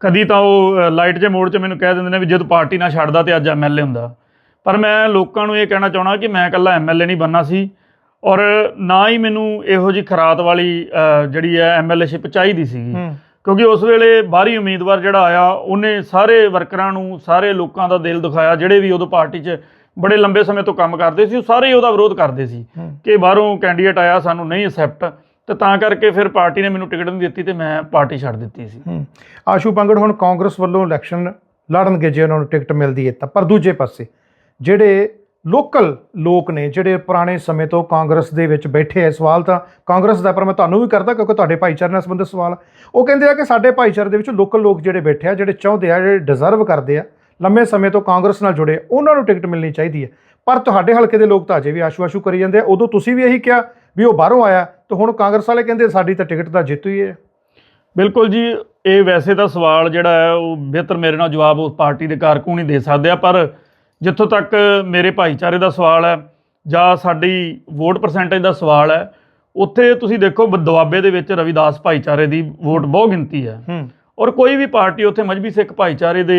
A: ਕਦੀ ਤਾਂ ਉਹ ਲਾਈਟ ਜੇ ਮੋੜ 'ਚ ਮੈਨੂੰ ਕਹਿ ਦਿੰਦੇ ਨੇ ਵੀ ਜਦ ਪਾਰਟੀ ਨਾ ਛੱਡਦਾ ਤੇ ਅੱਜ ਐਮਐਲਏ ਹੁੰਦਾ। ਪਰ ਮੈਂ ਲੋਕਾਂ ਨੂੰ ਇਹ ਕਹਿਣਾ ਚਾਹਣਾ ਕਿ ਮੈਂ ਇਕੱਲਾ ਐਮਐਲਏ ਨਹੀਂ ਬੰਨਾ ਸੀ ਔਰ ਨਾ ਹੀ ਮੈਨੂੰ ਇਹੋ ਜੀ ਖਰਾਤ ਵਾਲੀ ਜਿਹੜੀ ਹੈ ਐਮਐਲਏਸ਼ਿਪ ਚਾਹੀਦੀ ਸੀਗੀ। ਕਿਉਂਕਿ ਉਸ ਵੇਲੇ ਬਾਹਰੀ ਉਮੀਦਵਾਰ ਜਿਹੜਾ ਆਇਆ ਉਹਨੇ ਸਾਰੇ ਵਰਕਰਾਂ ਨੂੰ ਸਾਰੇ ਲੋਕਾਂ ਦਾ ਦਿਲ ਦਿਖਾਇਆ ਜਿਹੜੇ ਵੀ ਉਦੋਂ ਪਾਰਟੀ 'ਚ ਬੜੇ ਲੰਬੇ ਸਮੇਂ ਤੋਂ ਕੰਮ ਕਰਦੇ ਸੀ ਉਹ ਸਾਰੇ ਉਹਦਾ ਵਿਰੋਧ ਕਰਦੇ ਸੀ ਕਿ ਬਾਹਰੋਂ ਕੈਂਡੀਡੇਟ ਆਇਆ ਸਾਨੂੰ ਨਹੀਂ ਅਸੈਪਟ ਤੇ ਤਾਂ ਕਰਕੇ ਫਿਰ ਪਾਰਟੀ ਨੇ ਮੈਨੂੰ ਟਿਕਟ ਨਹੀਂ ਦਿੱਤੀ ਤੇ ਮੈਂ ਪਾਰਟੀ ਛੱਡ ਦਿੱਤੀ ਸੀ।
B: ਆਸ਼ੂ ਪੰਗੜ ਹੁਣ ਕਾਂਗਰਸ ਵੱਲੋਂ ਇਲੈਕਸ਼ਨ ਲੜਨਗੇ ਜੇ ਉਹਨਾਂ ਨੂੰ ਟਿਕਟ ਮਿਲਦੀ ਹੈ ਤਾਂ ਪਰ ਦੂਜੇ ਪਾਸੇ ਜਿਹੜੇ ਲੋਕਲ ਲੋਕ ਨੇ, ਜਿਹੜੇ ਪੁਰਾਣੇ ਸਮੇਂ ਤੋਂ ਕਾਂਗਰਸ ਦੇ ਵਿੱਚ ਬੈਠੇ ਐ ਸਵਾਲ ਤਾਂ ਕਾਂਗਰਸ ਦਾ, ਪਰ ਮੈਂ ਤੁਹਾਨੂੰ ਵੀ ਕਰਦਾ ਕਿਉਂਕਿ ਤੁਹਾਡੇ ਭਾਈਚਾਰੇ ਨਾਲ ਸੰਬੰਧਿਤ ਸਵਾਲ ਆ। ਉਹ ਕਹਿੰਦੇ ਆ ਕਿ ਸਾਡੇ ਭਾਈਚਾਰੇ ਦੇ ਵਿੱਚ ਲੋਕਲ ਲੋਕ ਜਿਹੜੇ ਬੈਠੇ ਆ, ਜਿਹੜੇ ਚਾਹੁੰਦੇ ਆ, ਜਿਹੜੇ ਡਿਜ਼ਰਵ ਕਰਦੇ ਆ, ਲੰਮੇ ਸਮੇਂ ਤੋਂ ਕਾਂਗਰਸ ਨਾਲ ਜੁੜੇ ਉਹਨਾਂ ਨੂੰ ਟਿਕਟ ਮਿਲਣੀ ਚਾਹੀਦੀ ਹੈ ਪਰ ਤੁਹਾਡੇ ਹਲਕੇ ਦੇ ਲੋਕ ਤਾਂ ਅਜੇ ਵੀ ਆਸ਼ੂ ਆਸ਼ੂ ਕਰੀ ਜਾਂਦੇ ਆ। ਉਦੋਂ ਤੁਸੀਂ ਵੀ ਇਹੀ ਕਿਹਾ ਵੀ ਉਹ ਬਾਹਰੋਂ ਆਇਆ, ਤੇ ਹੁਣ ਕਾਂਗਰਸ ਵਾਲੇ ਕਹਿੰਦੇ ਸਾਡੀ ਤਾਂ ਟਿਕਟ ਤਾਂ ਜਿੱਤ ਹੀ ਹੈ।
A: ਬਿਲਕੁਲ ਜੀ, ਇਹ ਵੈਸੇ ਤਾਂ ਸਵਾਲ ਜਿਹੜਾ ਹੈ, ਉਹ ਬਿਹਤਰ ਮੇਰੇ ਨਾਲ ਜਵਾਬ ਉਸ ਪਾਰਟੀ ਦੇ ਕਾਰਕੁਨ ਹੀ ਦੇ ਸਕਦੇ ਆ, ਪਰ ਜਿੱਥੋਂ ਤੱਕ ਮੇਰੇ ਭਾਈਚਾਰੇ ਦਾ ਸਵਾਲ ਹੈ ਜਾਂ ਸਾਡੀ ਵੋਟ ਪਰਸੈਂਟੇਜ ਦਾ ਸਵਾਲ ਹੈ ਉੱਥੇ ਤੁਸੀਂ ਦੇਖੋ ਦੁਆਬੇ ਦੇ ਵਿੱਚ ਰਵਿਦਾਸ ਭਾਈਚਾਰੇ ਦੀ ਵੋਟ ਬਹੁਤ ਗਿਣਤੀ ਹੈ। ਔਰ ਕੋਈ ਵੀ ਪਾਰਟੀ ਉੱਥੇ ਮਜਬੀ ਸਿੱਖ ਭਾਈਚਾਰੇ ਦੇ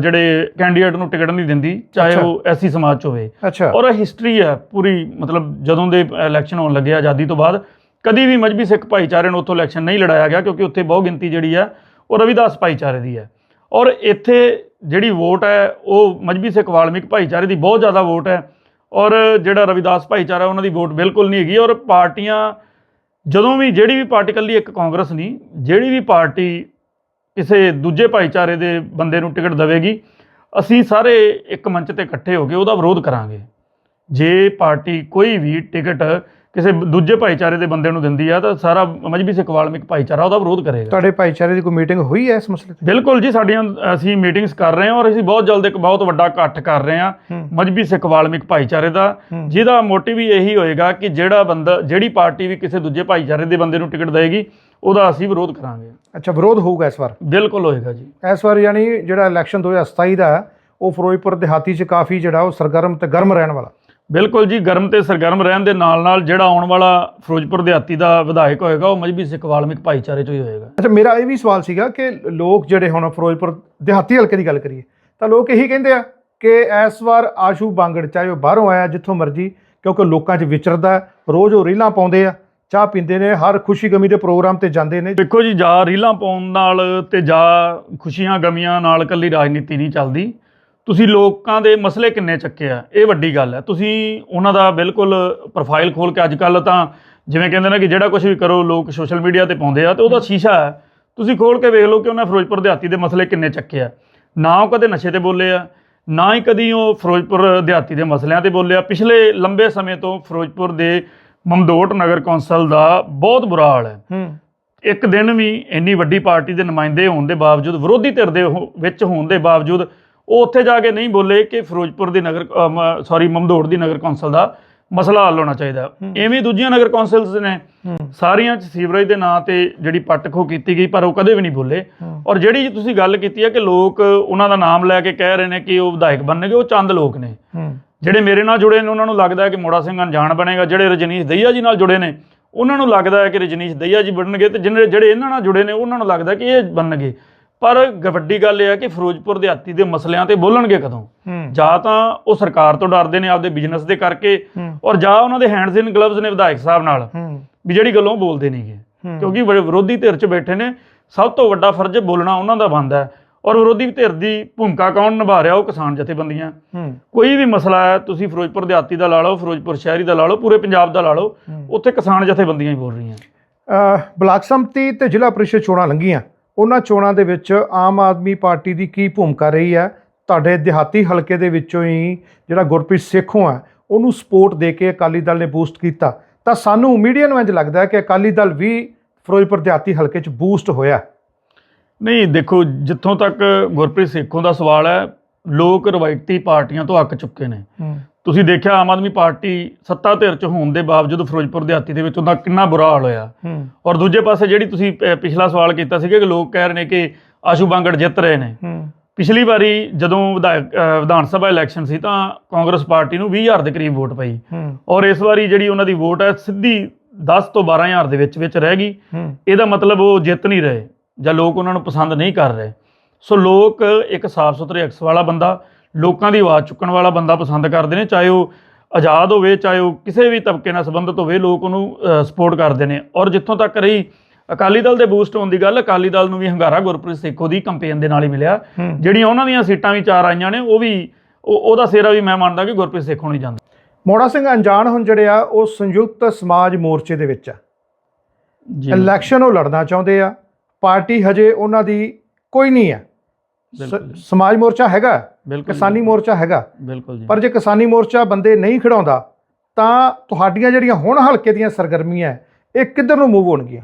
A: ਜਿਹੜੇ ਕੈਂਡੀਡੇਟ ਨੂੰ ਟਿਕਟ ਨਹੀਂ ਦਿੰਦੀ ਚਾਹੇ। ਉਹ ਐਸੀ ਸਮਾਜ 'ਚ ਹੋਵੇ। ਔਰ ਹਿਸਟਰੀ ਹੈ ਪੂਰੀ ਮਤਲਬ ਜਦੋਂ ਦੇ ਇਲੈਕਸ਼ਨ ਹੋਣ ਲੱਗੇ ਆਜ਼ਾਦੀ ਤੋਂ ਬਾਅਦ ਕਦੀ ਵੀ ਮਜਬੀ ਸਿੱਖ ਭਾਈਚਾਰੇ ਨੂੰ ਉੱਥੋਂ ਇਲੈਕਸ਼ਨ ਨਹੀਂ ਲੜਾਇਆ ਗਿਆ ਕਿਉਂਕਿ ਉੱਥੇ ਬਹੁ ਗਿਣਤੀ ਜਿਹੜੀ ਹੈ ਉਹ ਰਵਿਦਾਸ ਭਾਈਚਾਰੇ ਦੀ ਹੈ। ਔਰ ਇੱਥੇ ਜਿਹੜੀ ਵੋਟ ਹੈ, ਉਹ ਮਜਬੀ ਸਿੱਖ ਵਾਲਮੀਕ ਭਾਈਚਾਰੇ ਦੀ ਬਹੁਤ ਜ਼ਿਆਦਾ ਵੋਟ ਹੈ ਔਰ ਜਿਹੜਾ ਰਵਿਦਾਸ ਭਾਈਚਾਰਾ, ਉਹਨਾਂ ਦੀ ਵੋਟ ਬਿਲਕੁਲ ਨਹੀਂ ਹੈਗੀ ਔਰ ਪਾਰਟੀਆਂ, ਜਦੋਂ ਵੀ ਜਿਹੜੀ ਵੀ ਪਾਰਟੀ, ਇਕੱਲੀ ਇੱਕ ਕਾਂਗਰਸ ਨਹੀਂ, ਜਿਹੜੀ ਵੀ ਪਾਰਟੀ ਕਿਸੇ ਦੂਜੇ ਭਾਈਚਾਰੇ ਦੇ ਬੰਦੇ ਨੂੰ ਟਿਕਟ ਦੇਵੇਗੀ, ਅਸੀਂ ਸਾਰੇ ਇੱਕ ਮੰਚ ਤੇ ਇਕੱਠੇ ਹੋ ਕੇ ਉਹਦਾ ਵਿਰੋਧ ਕਰਾਂਗੇ। ਜੇ ਪਾਰਟੀ ਕੋਈ ਵੀ ਟਿਕਟ ਕਿਸੇ ਦੂਜੇ ਭਾਈਚਾਰੇ ਦੇ ਬੰਦੇ ਨੂੰ ਦਿੰਦੀ ਆ ਤਾਂ ਸਾਰਾ ਮਜਬੀ ਸਿੱਖ ਵਾਲਮੀਕ ਭਾਈਚਾਰਾ ਉਹਦਾ ਵਿਰੋਧ ਕਰੇਗਾ।
B: ਤੁਹਾਡੇ ਭਾਈਚਾਰੇ ਦੀ ਕੋਈ ਮੀਟਿੰਗ ਹੋਈ ਹੈ ਇਸ ਮਸਲੇ ਤੇ?
A: ਬਿਲਕੁਲ ਜੀ ਸਾਡੀਆਂ ਅਸੀਂ ਮੀਟਿੰਗਸ ਕਰ ਰਹੇ ਹਾਂ ਔਰ ਅਸੀਂ ਬਹੁਤ ਜਲਦ ਇੱਕ ਬਹੁਤ ਵੱਡਾ ਇਕੱਠ ਕਰ ਰਹੇ ਹਾਂ। ਮਜਬੀ ਸਿੱਖ ਵਾਲਮੀਕ ਭਾਈਚਾਰੇ ਦਾ। ਜਿਹਦਾ ਮੋਟਿਵ ਹੀ ਇਹੀ ਹੋਏਗਾ ਕਿ ਜਿਹੜਾ ਬੰਦਾ ਜਿਹੜੀ ਪਾਰਟੀ ਵੀ ਕਿਸੇ ਦੂਜੇ ਭਾਈਚਾਰੇ ਦੇ ਬੰਦੇ ਨੂੰ ਟਿਕਟ ਦੇਏਗੀ ਉਹਦਾ ਅਸੀਂ ਵਿਰੋਧ ਕਰਾਂਗੇ।
B: ਅੱਛਾ ਵਿਰੋਧ ਹੋਊਗਾ ਇਸ ਵਾਰ?
A: ਬਿਲਕੁਲ ਹੋਏਗਾ ਜੀ।
B: ਇਸ ਵਾਰ ਯਾਨੀ ਜਿਹੜਾ ਇਲੈਕਸ਼ਨ 2027 ਦਾ ਉਹ ਫਿਰੋਜ਼ਪੁਰ ਦਿਹਾਤੀ 'ਚ ਕਾਫੀ ਜਿਹੜਾ ਉਹ ਸਰਗਰਮ ਤੇ ਗਰਮ ਰਹਿਣ ਵਾਲਾ।
A: ਬਿਲਕੁਲ ਜੀ ਗਰਮ ਤੇ ਸਰਗਰਮ ਰਹਿਣ ਦੇ ਨਾਲ ਨਾਲ ਜਿਹੜਾ ਆਉਣ ਵਾਲਾ ਫਿਰੋਜ਼ਪੁਰ ਦਿਹਾਤੀ ਦਾ ਵਿਧਾਇਕ ਹੋਏਗਾ ਉਹ ਮਜਬੀ ਸਿੱਖ ਵਾਲਮੀਕ ਭਾਈਚਾਰੇ ਚੋਂ ਹੀ ਹੋਏਗਾ।
B: ਅੱਛਾ ਮੇਰਾ ਇਹ ਵੀ ਸਵਾਲ ਸੀਗਾ ਕਿ ਲੋਕ ਜਿਹੜੇ ਹੁਣ ਫਿਰੋਜ਼ਪੁਰ ਦਿਹਾਤੀ ਹਲਕੇ ਦੀ ਗੱਲ ਕਰੀਏ ਤਾਂ ਲੋਕ ਇਹੀ ਕਹਿੰਦੇ ਆ ਕਿ ਇਸ ਵਾਰ ਆਸ਼ੂ ਬਾਂਗੜ ਚਾਹੇ ਉਹ ਬਾਹਰੋਂ ਆਇਆ ਜਿੱਥੋਂ ਮਰਜ਼ੀ ਕਿਉਂਕਿ ਲੋਕਾਂ 'ਚ ਵਿਚਰਦਾ ਰੋਜ਼ ਉਹ ਰੀਲਾਂ ਪਾਉਂਦੇ ਆ ਚਾਹ ਪੀਂਦੇ ਨੇ ਹਰ ਖੁਸ਼ੀ ਗਮੀ ਦੇ ਪ੍ਰੋਗਰਾਮ ਤੇ ਜਾਂਦੇ ਨੇ।
A: ਦੇਖੋ ਜੀ ਜਾ ਰੀਲਾਂ ਪਾਉਣ ਨਾਲ ਤੇ ਜਾ ਖੁਸ਼ੀਆਂ ਗਮੀਆਂ ਨਾਲ ਕੱਲੀ ਰਾਜਨੀਤੀ ਨਹੀਂ ਚੱਲਦੀ। ਤੁਸੀਂ ਲੋਕਾਂ ਦੇ ਮਸਲੇ ਕਿੰਨੇ ਚੱਕੇ ਆ? ਇਹ ਵੱਡੀ ਗੱਲ ਹੈ। ਤੁਸੀਂ ਉਹਨਾਂ ਦਾ ਬਿਲਕੁਲ ਪ੍ਰੋਫਾਈਲ ਖੋਲ ਕੇ ਅੱਜ ਕੱਲ ਤਾਂ ਜਿਵੇਂ ਕਹਿੰਦੇ ਨੇ ਕਿ ਜਿਹੜਾ ਕੁਝ ਵੀ ਕਰੋ ਲੋਕ ਸੋਸ਼ਲ ਮੀਡੀਆ ਤੇ ਪਾਉਂਦੇ ਆ ਤੇ ਉਹਦਾ ਸ਼ੀਸ਼ਾ ਹੈ। ਤੁਸੀਂ ਖੋਲ ਕੇ ਵੇਖ ਲਓ ਕਿ ਉਹਨਾਂ ਫਿਰੋਜ਼ਪੁਰ ਦਿਹਾਤੀ ਦੇ ਮਸਲੇ ਕਿੰਨੇ ਚੱਕੇ ਆ। ਨਾ ਉਹ ਕਦੇ ਨਸ਼ੇ ਤੇ ਬੋਲੇ ਆ ਨਾ ਹੀ ਕਦੀ ਉਹ ਫਿਰੋਜ਼ਪੁਰ ਦਿਹਾਤੀ ਦੇ ਮਸਲਿਆਂ ਤੇ ਬੋਲੇ ਆ। ਪਿਛਲੇ ਲੰਬੇ ਸਮੇਂ ਤੋਂ ਫਿਰੋਜ਼ਪੁਰ ਦੇ ਮਮਦੋਟ ਨਗਰ ਕੌਂਸਲ ਦਾ ਬਹੁਤ ਬੁਰਾ ਹਾਲ ਹੈ। ਇੱਕ ਦਿਨ ਵੀ ਇੰਨੀ ਵੱਡੀ ਪਾਰਟੀ ਦੇ ਨੁਮਾਇੰਦੇ ਹੋਣ ਦੇ ਬਾਵਜੂਦ ਵਿਰੋਧੀ ਧਿਰ ਦੇ ਵਿੱਚ ਹੋਣ ਦੇ ਬਾਵਜੂਦ ਉਹ ਉੱਥੇ ਜਾ ਕੇ ਨਹੀਂ ਬੋਲੇ ਕਿ ਫਿਰੋਜ਼ਪੁਰ ਦੀ ਨਗਰ ਸੌਰੀ ਮਮਦੋੜ ਦੀ ਨਗਰ ਕੌਂਸਲ ਦਾ ਮਸਲਾ ਹੱਲ ਹੋਣਾ ਚਾਹੀਦਾ। ਐਵੇਂ ਦੂਜੀਆਂ ਨਗਰ ਕੌਂਸਲਸ ਨੇ ਸਾਰੀਆਂ ਚ ਸੀਵਰੇਜ ਦੇ ਨਾਂ ਤੇ ਜਿਹੜੀ ਪੱਟਖੋ ਕੀਤੀ ਗਈ ਪਰ ਉਹ ਕਦੇ ਵੀ ਨਹੀਂ ਬੋਲੇ। ਔਰ ਜਿਹੜੀ ਤੁਸੀਂ ਗੱਲ ਕੀਤੀ ਹੈ ਕਿ ਲੋਕ ਉਹਨਾਂ ਦਾ ਨਾਮ ਲੈ ਕੇ ਕਹਿ ਰਹੇ ਨੇ ਕਿ ਉਹ ਵਿਧਾਇਕ ਬਣਨਗੇ ਉਹ ਚੰਦ ਲੋਕ ਨੇ। ਜਿਹੜੇ ਮੇਰੇ ਨਾਲ ਜੁੜੇ ਨੇ ਉਹਨਾਂ ਨੂੰ ਲੱਗਦਾ ਹੈ ਕਿ ਮੋੜਾ ਸਿੰਘ ਅਣਜਾਣ ਬਣੇਗਾ ਜਿਹੜੇ ਰਜਨੀਸ਼ ਦਈਆ ਜੀ ਨਾਲ ਜੁੜੇ ਨੇ ਉਹਨਾਂ ਨੂੰ ਲੱਗਦਾ ਹੈ ਕਿ ਰਜਨੀਸ਼ ਦਈਆ ਜੀ ਬਣਨਗੇ ਤੇ ਜਿਹਨੇ ਜਿਹੜੇ ਇਹਨਾਂ ਨਾਲ ਜੁੜੇ ਨੇ ਉਹਨਾਂ ਨੂੰ ਲੱਗਦਾ ਕਿ ਇਹ ਬਣਨਗੇ। ਪਰ ਵੱਡੀ ਗੱਲ ਇਹ ਹੈ ਕਿ ਫਿਰੋਜ਼ਪੁਰ ਦਿਹਾਤੀ ਦੇ ਮਸਲਿਆਂ ਤੇ ਬੋਲਣਗੇ ਕਦੋਂ? ਜਾਂ ਤਾਂ ਉਹ ਸਰਕਾਰ ਤੋਂ ਡਰਦੇ ਨੇ ਆਪਦੇ ਬਿਜ਼ਨਸ ਦੇ ਕਰਕੇ ਔਰ ਜਾਂ ਉਹਨਾਂ ਦੇ ਹੈਂਡਸ ਇਨ ਗਲਵਜ਼ ਨੇ ਵਿਧਾਇਕ ਸਾਹਿਬ ਨਾਲ ਵੀ ਜਿਹੜੀ ਗੱਲੋਂ ਬੋਲਦੇ ਨਹੀਂਗੇ। ਕਿਉਂਕਿ ਵਿਰੋਧੀ ਧਿਰ 'ਚ ਬੈਠੇ ਨੇ ਸਭ ਤੋਂ ਵੱਡਾ ਫਰਜ਼ ਬੋਲਣਾ ਉਹਨਾਂ ਦਾ ਬਣਦਾ ਹੈ। ਔਰ ਵਿਰੋਧੀ ਧਿਰ ਦੀ ਭੂਮਿਕਾ ਕੌਣ ਨਿਭਾ ਰਿਹਾ ਉਹ ਕਿਸਾਨ ਜਥੇਬੰਦੀਆਂ। ਕੋਈ ਵੀ ਮਸਲਾ ਹੈ ਤੁਸੀਂ ਫਿਰੋਜ਼ਪੁਰ ਦਿਹਾਤੀ ਦਾ ਲਾ ਲਓ ਫਿਰੋਜ਼ਪੁਰ ਸ਼ਹਿਰੀ ਦਾ ਲਾ ਲਓ ਪੂਰੇ ਪੰਜਾਬ ਦਾ ਲਾ ਲਓ। ਉੱਥੇ ਕਿਸਾਨ ਜਥੇਬੰਦੀਆਂ ਹੀ ਬੋਲ ਰਹੀਆਂ।
B: ਬਲਾਕ ਸੰਮਤੀ ਤੇ ਜ਼ਿਲ੍ਹਾ ਪ੍ਰੀਸ਼ਦ ਚੋਣਾਂ ਲੰਘੀਆਂ। ਉਹਨਾਂ ਚੋਣਾਂ ਦੇ ਵਿੱਚ ਆਮ ਆਦਮੀ ਪਾਰਟੀ ਦੀ ਕੀ ਭੂਮਿਕਾ ਰਹੀ ਹੈ? ਤੁਹਾਡੇ ਦਿਹਾਤੀ ਹਲਕੇ ਦੇ ਵਿੱਚੋਂ ਹੀ ਜਿਹੜਾ ਗੁਰਪ੍ਰੀਤ ਸੇਖੋਂ ਹੈ ਉਹਨੂੰ ਸਪੋਰਟ ਦੇ ਕੇ ਅਕਾਲੀ ਦਲ ਨੇ ਬੂਸਟ ਕੀਤਾ। ਤਾਂ ਸਾਨੂੰ ਮੀਡੀਆ ਨੂੰ ਇੰਝ ਲੱਗਦਾ ਹੈ ਕਿ ਅਕਾਲੀ ਦਲ ਵੀ ਫਿਰੋਜ਼ਪੁਰ ਦਿਹਾਤੀ ਹਲਕੇ 'ਚ ਬੂਸਟ ਹੋਇਆ।
A: ਨਹੀਂ ਦੇਖੋ ਜਿੱਥੋਂ ਤੱਕ ਗੁਰਪ੍ਰੀਤ ਸੇਖੋਂ ਦਾ ਸਵਾਲ ਹੈ ਲੋਕ ਰਵਾਇਤੀ ਪਾਰਟੀਆਂ ਤੋਂ ਅੱਕ ਚੁੱਕੇ ਨੇ। ਤੁਸੀਂ ਦੇਖਿਆ ਆਮ ਆਦਮੀ ਪਾਰਟੀ ਸੱਤਾ ਧਿਰ ਚ ਹੋਣ ਦੇ ਬਾਵਜੂਦ ਫਿਰੋਜ਼ਪੁਰ ਦਿਹਾਤੀ ਦੇ ਵਿੱਚ ਉਹਦਾ ਕਿੰਨਾ ਬੁਰਾ ਹਾਲ ਹੋਇਆ। ਔਰ ਦੂਜੇ ਪਾਸੇ ਜਿਹੜੀ ਤੁਸੀਂ ਪਿਛਲਾ ਸਵਾਲ ਕੀਤਾ ਸੀਗਾ ਕਿ ਲੋਕ ਕਹਿ ਰਹੇ ਨੇ ਕਿ ਆਸ਼ੂ ਬਾਂਗੜ ਜਿੱਤ ਰਹੇ ਨੇ। ਪਿਛਲੀ ਵਾਰੀ ਜਦੋਂ ਵਿਧਾਇਕ ਵਿਧਾਨ ਸਭਾ ਇਲੈਕਸ਼ਨ ਸੀ ਤਾਂ ਕਾਂਗਰਸ ਪਾਰਟੀ ਨੂੰ 20000 ਦੇ ਕਰੀਬ ਵੋਟ ਪਈ। ਔਰ ਇਸ ਵਾਰੀ ਜਿਹੜੀ ਉਹਨਾਂ ਦੀ ਵੋਟ ਹੈ ਸਿੱਧੀ 10 ਤੋਂ 12000 ਦੇ ਵਿੱਚ ਵਿੱਚ ਰਹਿ ਗਈ। ਇਹਦਾ ਮਤਲਬ ਉਹ ਜਿੱਤ ਨਹੀਂ ਰਹੇ ਜਾਂ ਲੋਕ ਉਹਨਾਂ ਨੂੰ ਪਸੰਦ ਨਹੀਂ ਕਰ ਰਹੇ। ਸੋ ਲੋਕ ਇੱਕ ਸਾਫ਼ ਸੁਥਰੇ ਅਕਸ ਵਾਲਾ ਬੰਦਾ ਲੋਕਾਂ ਦੀ ਆਵਾਜ਼ ਚੁੱਕਣ ਵਾਲਾ ਬੰਦਾ ਪਸੰਦ ਕਰਦੇ ਨੇ ਚਾਹੇ ਉਹ ਆਜ਼ਾਦ ਹੋਵੇ ਚਾਹੇ ਉਹ ਕਿਸੇ ਵੀ ਤਬਕੇ ਨਾਲ ਸੰਬੰਧਿਤ ਹੋਵੇ ਲੋਕ ਉਹਨੂੰ ਸਪੋਰਟ ਕਰਦੇ ਨੇ। ਔਰ ਜਿੱਥੋਂ ਤੱਕ ਰਹੀ ਅਕਾਲੀ ਦਲ ਦੇ ਬੂਸਟ ਹੋਣ ਦੀ ਗੱਲ ਅਕਾਲੀ ਦਲ ਨੂੰ ਵੀ ਹੰਗਾਰਾ ਗੁਰਪ੍ਰੀਤ ਸੇਖੋ ਦੀ ਕੰਪੇਨ ਦੇ ਨਾਲ ਹੀ ਮਿਲਿਆ। ਜਿਹੜੀਆਂ ਉਹਨਾਂ ਦੀਆਂ ਸੀਟਾਂ ਵੀ ਚਾਰ ਆਈਆਂ ਨੇ ਉਹ ਵੀ ਉਹ- ਉਹਦਾ ਸਿਹਰਾ ਵੀ ਮੈਂ ਮੰਨਦਾ ਕਿ ਗੁਰਪ੍ਰੀਤ ਸੇਖੋ ਨਹੀਂ ਜਾਂਦਾ।
B: ਮੋੜਾ ਸਿੰਘ ਅਣਜਾਣ ਹੁਣ ਜਿਹੜੇ ਆ ਉਹ ਸੰਯੁਕਤ ਸਮਾਜ ਮੋਰਚੇ ਦੇ ਵਿੱਚ ਆ।
A: ਜੀ।
B: ਇਲੈਕਸ਼ਨ ਉਹ ਲੜਨਾ ਚਾਹੁੰਦੇ ਆ। ਪਾਰਟੀ ਹਜੇ ਉਹਨਾਂ ਦੀ ਕੋਈ ਨਹੀਂ
A: ਜੀ।
B: ਸਮਾਜ ਮੋਰਚਾ ਹੈਗਾ।
A: ਬਿਲਕੁਲ
B: ਕਿਸਾਨੀ ਮੋਰਚਾ ਹੈਗਾ।
A: ਬਿਲਕੁਲ ਜੀ।
B: ਪਰ ਜੇ ਕਿਸਾਨੀ ਮੋਰਚਾ ਬੰਦੇ ਨਹੀਂ ਖਿਡਾਉਂਦਾ ਤਾਂ ਤੁਹਾਡੀਆਂ ਜਿਹੜੀਆਂ ਹੁਣ ਹਲਕੇ ਦੀਆਂ ਸਰਗਰਮੀਆਂ ਇਹ ਕਿੱਧਰ ਨੂੰ ਮੂਵ ਹੋਣਗੀਆਂ?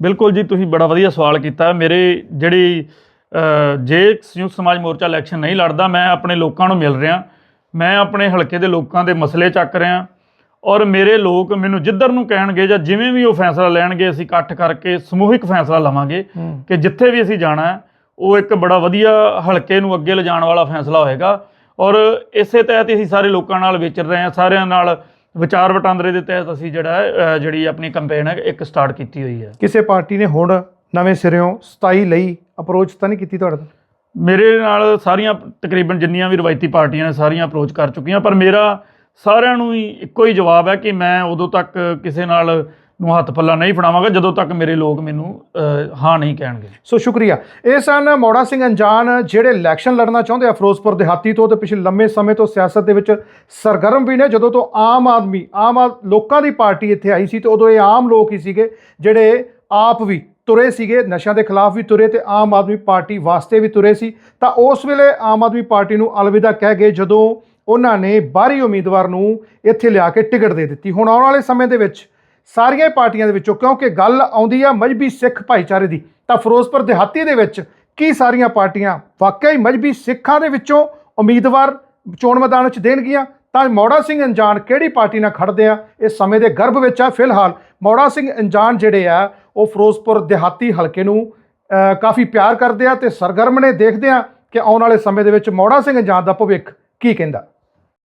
A: ਬਿਲਕੁਲ ਜੀ ਤੁਸੀਂ ਬੜਾ ਵਧੀਆ ਸਵਾਲ ਕੀਤਾ। ਮੇਰੇ ਜਿਹੜੀ ਜੇ ਸੰਯੁਕਤ ਸਮਾਜ ਮੋਰਚਾ ਇਲੈਕਸ਼ਨ ਨਹੀਂ ਲੜਦਾ ਮੈਂ ਆਪਣੇ ਲੋਕਾਂ ਨੂੰ ਮਿਲ ਰਿਹਾ। ਮੈਂ ਆਪਣੇ ਹਲਕੇ ਦੇ ਲੋਕਾਂ ਦੇ ਮਸਲੇ ਚੱਕ ਰਿਹਾ। ਔਰ ਮੇਰੇ ਲੋਕ ਮੈਨੂੰ ਜਿੱਧਰ ਨੂੰ ਕਹਿਣਗੇ ਜਾਂ ਜਿਵੇਂ ਵੀ ਉਹ ਫੈਸਲਾ ਲੈਣਗੇ ਅਸੀਂ ਇਕੱਠ ਕਰਕੇ ਸਮੂਹਿਕ ਫੈਸਲਾ ਲਵਾਂਗੇ ਕਿ ਜਿੱਥੇ ਵੀ ਅਸੀਂ ਜਾਣਾ ਹੈ ਉਹ ਇੱਕ ਬੜਾ ਵਧੀਆ ਹਲਕੇ ਨੂੰ ਅੱਗੇ ਲਿਜਾਣ ਵਾਲਾ ਫੈਸਲਾ ਹੋਏਗਾ। ਔਰ ਇਸੇ ਤਹਿਤ ਅਸੀਂ ਸਾਰੇ ਲੋਕਾਂ ਨਾਲ ਵਿਚਰ ਰਹੇ ਹਾਂ। ਸਾਰਿਆਂ ਨਾਲ ਵਿਚਾਰ ਵਟਾਂਦਰੇ ਦੇ ਤਹਿਤ ਅਸੀਂ ਜਿਹੜਾ ਜਿਹੜੀ ਆਪਣੀ ਕੰਪੇਨ ਹੈ ਇੱਕ ਸਟਾਰਟ ਕੀਤੀ ਹੋਈ ਹੈ।
B: ਕਿਸੇ ਪਾਰਟੀ ਨੇ ਹੁਣ ਨਵੇਂ ਸਿਰਿਓਂ 27 ਲਈ ਅਪਰੋਚ ਤਾਂ ਨਹੀਂ ਕੀਤੀ ਤੁਹਾਡੇ ਤੋਂ?
A: ਮੇਰੇ ਨਾਲ ਸਾਰੀਆਂ ਤਕਰੀਬਨ ਜਿੰਨੀਆਂ ਵੀ ਰਵਾਇਤੀ ਪਾਰਟੀਆਂ ਨੇ ਸਾਰੀਆਂ ਅਪਰੋਚ ਕਰ ਚੁੱਕੀਆਂ ਪਰ ਮੇਰਾ ਸਾਰਿਆਂ ਨੂੰ ਹੀ ਇੱਕੋ ਹੀ ਜਵਾਬ ਹੈ ਕਿ ਮੈਂ ਉਦੋਂ ਤੱਕ ਕਿਸੇ ਨਾਲ ਨੂੰ ਹੱਥ ਪੱਲਾ ਨਹੀਂ ਫੜਾਵਾਂਗਾ ਜਦੋਂ ਤੱਕ ਮੇਰੇ ਲੋਕ ਮੈਨੂੰ ਹਾਂ ਨਹੀਂ ਕਹਿਣਗੇ।
B: ਸੋ ਸ਼ੁਕਰੀਆ। ਇਹ ਸਨ ਮੌੜਾ ਸਿੰਘ ਅਣਜਾਣ, ਜਿਹੜੇ ਇਲੈਕਸ਼ਨ ਲੜਨਾ ਚਾਹੁੰਦੇ ਆ ਫਿਰੋਜ਼ਪੁਰ ਦਿਹਾਤੀ ਤੋਂ ਤੇ ਪਿਛਲੇ ਲੰਮੇ ਸਮੇਂ ਤੋਂ ਸਿਆਸਤ ਦੇ ਵਿੱਚ ਸਰਗਰਮ ਵੀ ਨੇ। ਜਦੋਂ ਤੋਂ ਆਮ ਆਦਮੀ, ਆਮ ਆਦ- ਲੋਕਾਂ ਦੀ ਪਾਰਟੀ ਇੱਥੇ ਆਈ ਸੀ ਤੇ ਉਦੋਂ ਇਹ ਆਮ ਲੋਕ ਹੀ ਸੀਗੇ, ਜਿਹੜੇ ਆਪ ਵੀ ਤੁਰੇ ਸੀਗੇ, ਨਸ਼ਿਆਂ ਦੇ ਖਿਲਾਫ ਵੀ ਤੁਰੇ ਤੇ ਆਮ ਆਦਮੀ ਪਾਰਟੀ ਵਾਸਤੇ ਵੀ ਤੁਰੇ ਸੀ। ਤਾਂ ਉਸ ਵੇਲੇ ਆਮ ਆਦਮੀ ਪਾਰਟੀ ਨੂੰ ਅਲਵਿਦਾ ਕਹਿ ਗਏ, ਜਦੋਂ ਉਹਨਾਂ ਨੇ ਬਾਹਰੀ ਉਮੀਦਵਾਰ ਨੂੰ ਇੱਥੇ ਲਿਆ ਕੇ ਟਿਕਟ ਦੇ ਦਿੱਤੀ। ਹੁਣ ਆਉਣ ਵਾਲੇ ਸਮੇਂ ਦੇ ਵਿੱਚ ਸਾਰੀਆਂ ਪਾਰਟੀਆਂ ਦੇ ਵਿੱਚੋਂ ਕਿਉਂਕਿ ਗੱਲ ਆਉਂਦੀ ਆ ਮਜਬੀ ਸਿੱਖ ਭਾਈਚਾਰੇ ਦੀ, ਤਾਂ ਫਿਰੋਜ਼ਪੁਰ ਦਿਹਾਤੀ ਦੇ ਵਿੱਚ ਕੀ ਸਾਰੀਆਂ ਪਾਰਟੀਆਂ ਵਾਕਿਆ ਹੀ ਮਜਬੀ ਸਿੱਖਾਂ ਦੇ ਵਿੱਚੋਂ ਉਮੀਦਵਾਰ ਚੋਣ ਮੈਦਾਨ ਵਿੱਚ ਦੇਣਗੀਆਂ? ਤਾਂ ਮੌੜਾ ਸਿੰਘ ਅਣਜਾਣ ਕਿਹੜੀ ਪਾਰਟੀ ਨਾਲ ਖੜਦੇ ਆ? ਇਸ ਸਮੇਂ ਦੇ ਗਰਭ ਵਿੱਚ ਆ ਫਿਲਹਾਲ। ਮੌੜਾ ਸਿੰਘ ਅਣਜਾਣ ਜਿਹੜੇ ਆ, ਉਹ ਫਿਰੋਜ਼ਪੁਰ ਦਿਹਾਤੀ ਹਲਕੇ ਨੂੰ ਕਾਫੀ ਪਿਆਰ ਕਰਦੇ ਆ ਤੇ ਸਰਗਰਮ ਨੇ ਦੇਖਦੇ ਆ ਕਿ ਆਉਣ ਵਾਲੇ ਸਮੇਂ ਦੇ ਵਿੱਚ ਮੌੜਾ ਸਿੰਘ ਅਣਜਾਣ ਦਾ ਭਵਿੱਖ ਕੀ ਕਹਿੰਦਾ।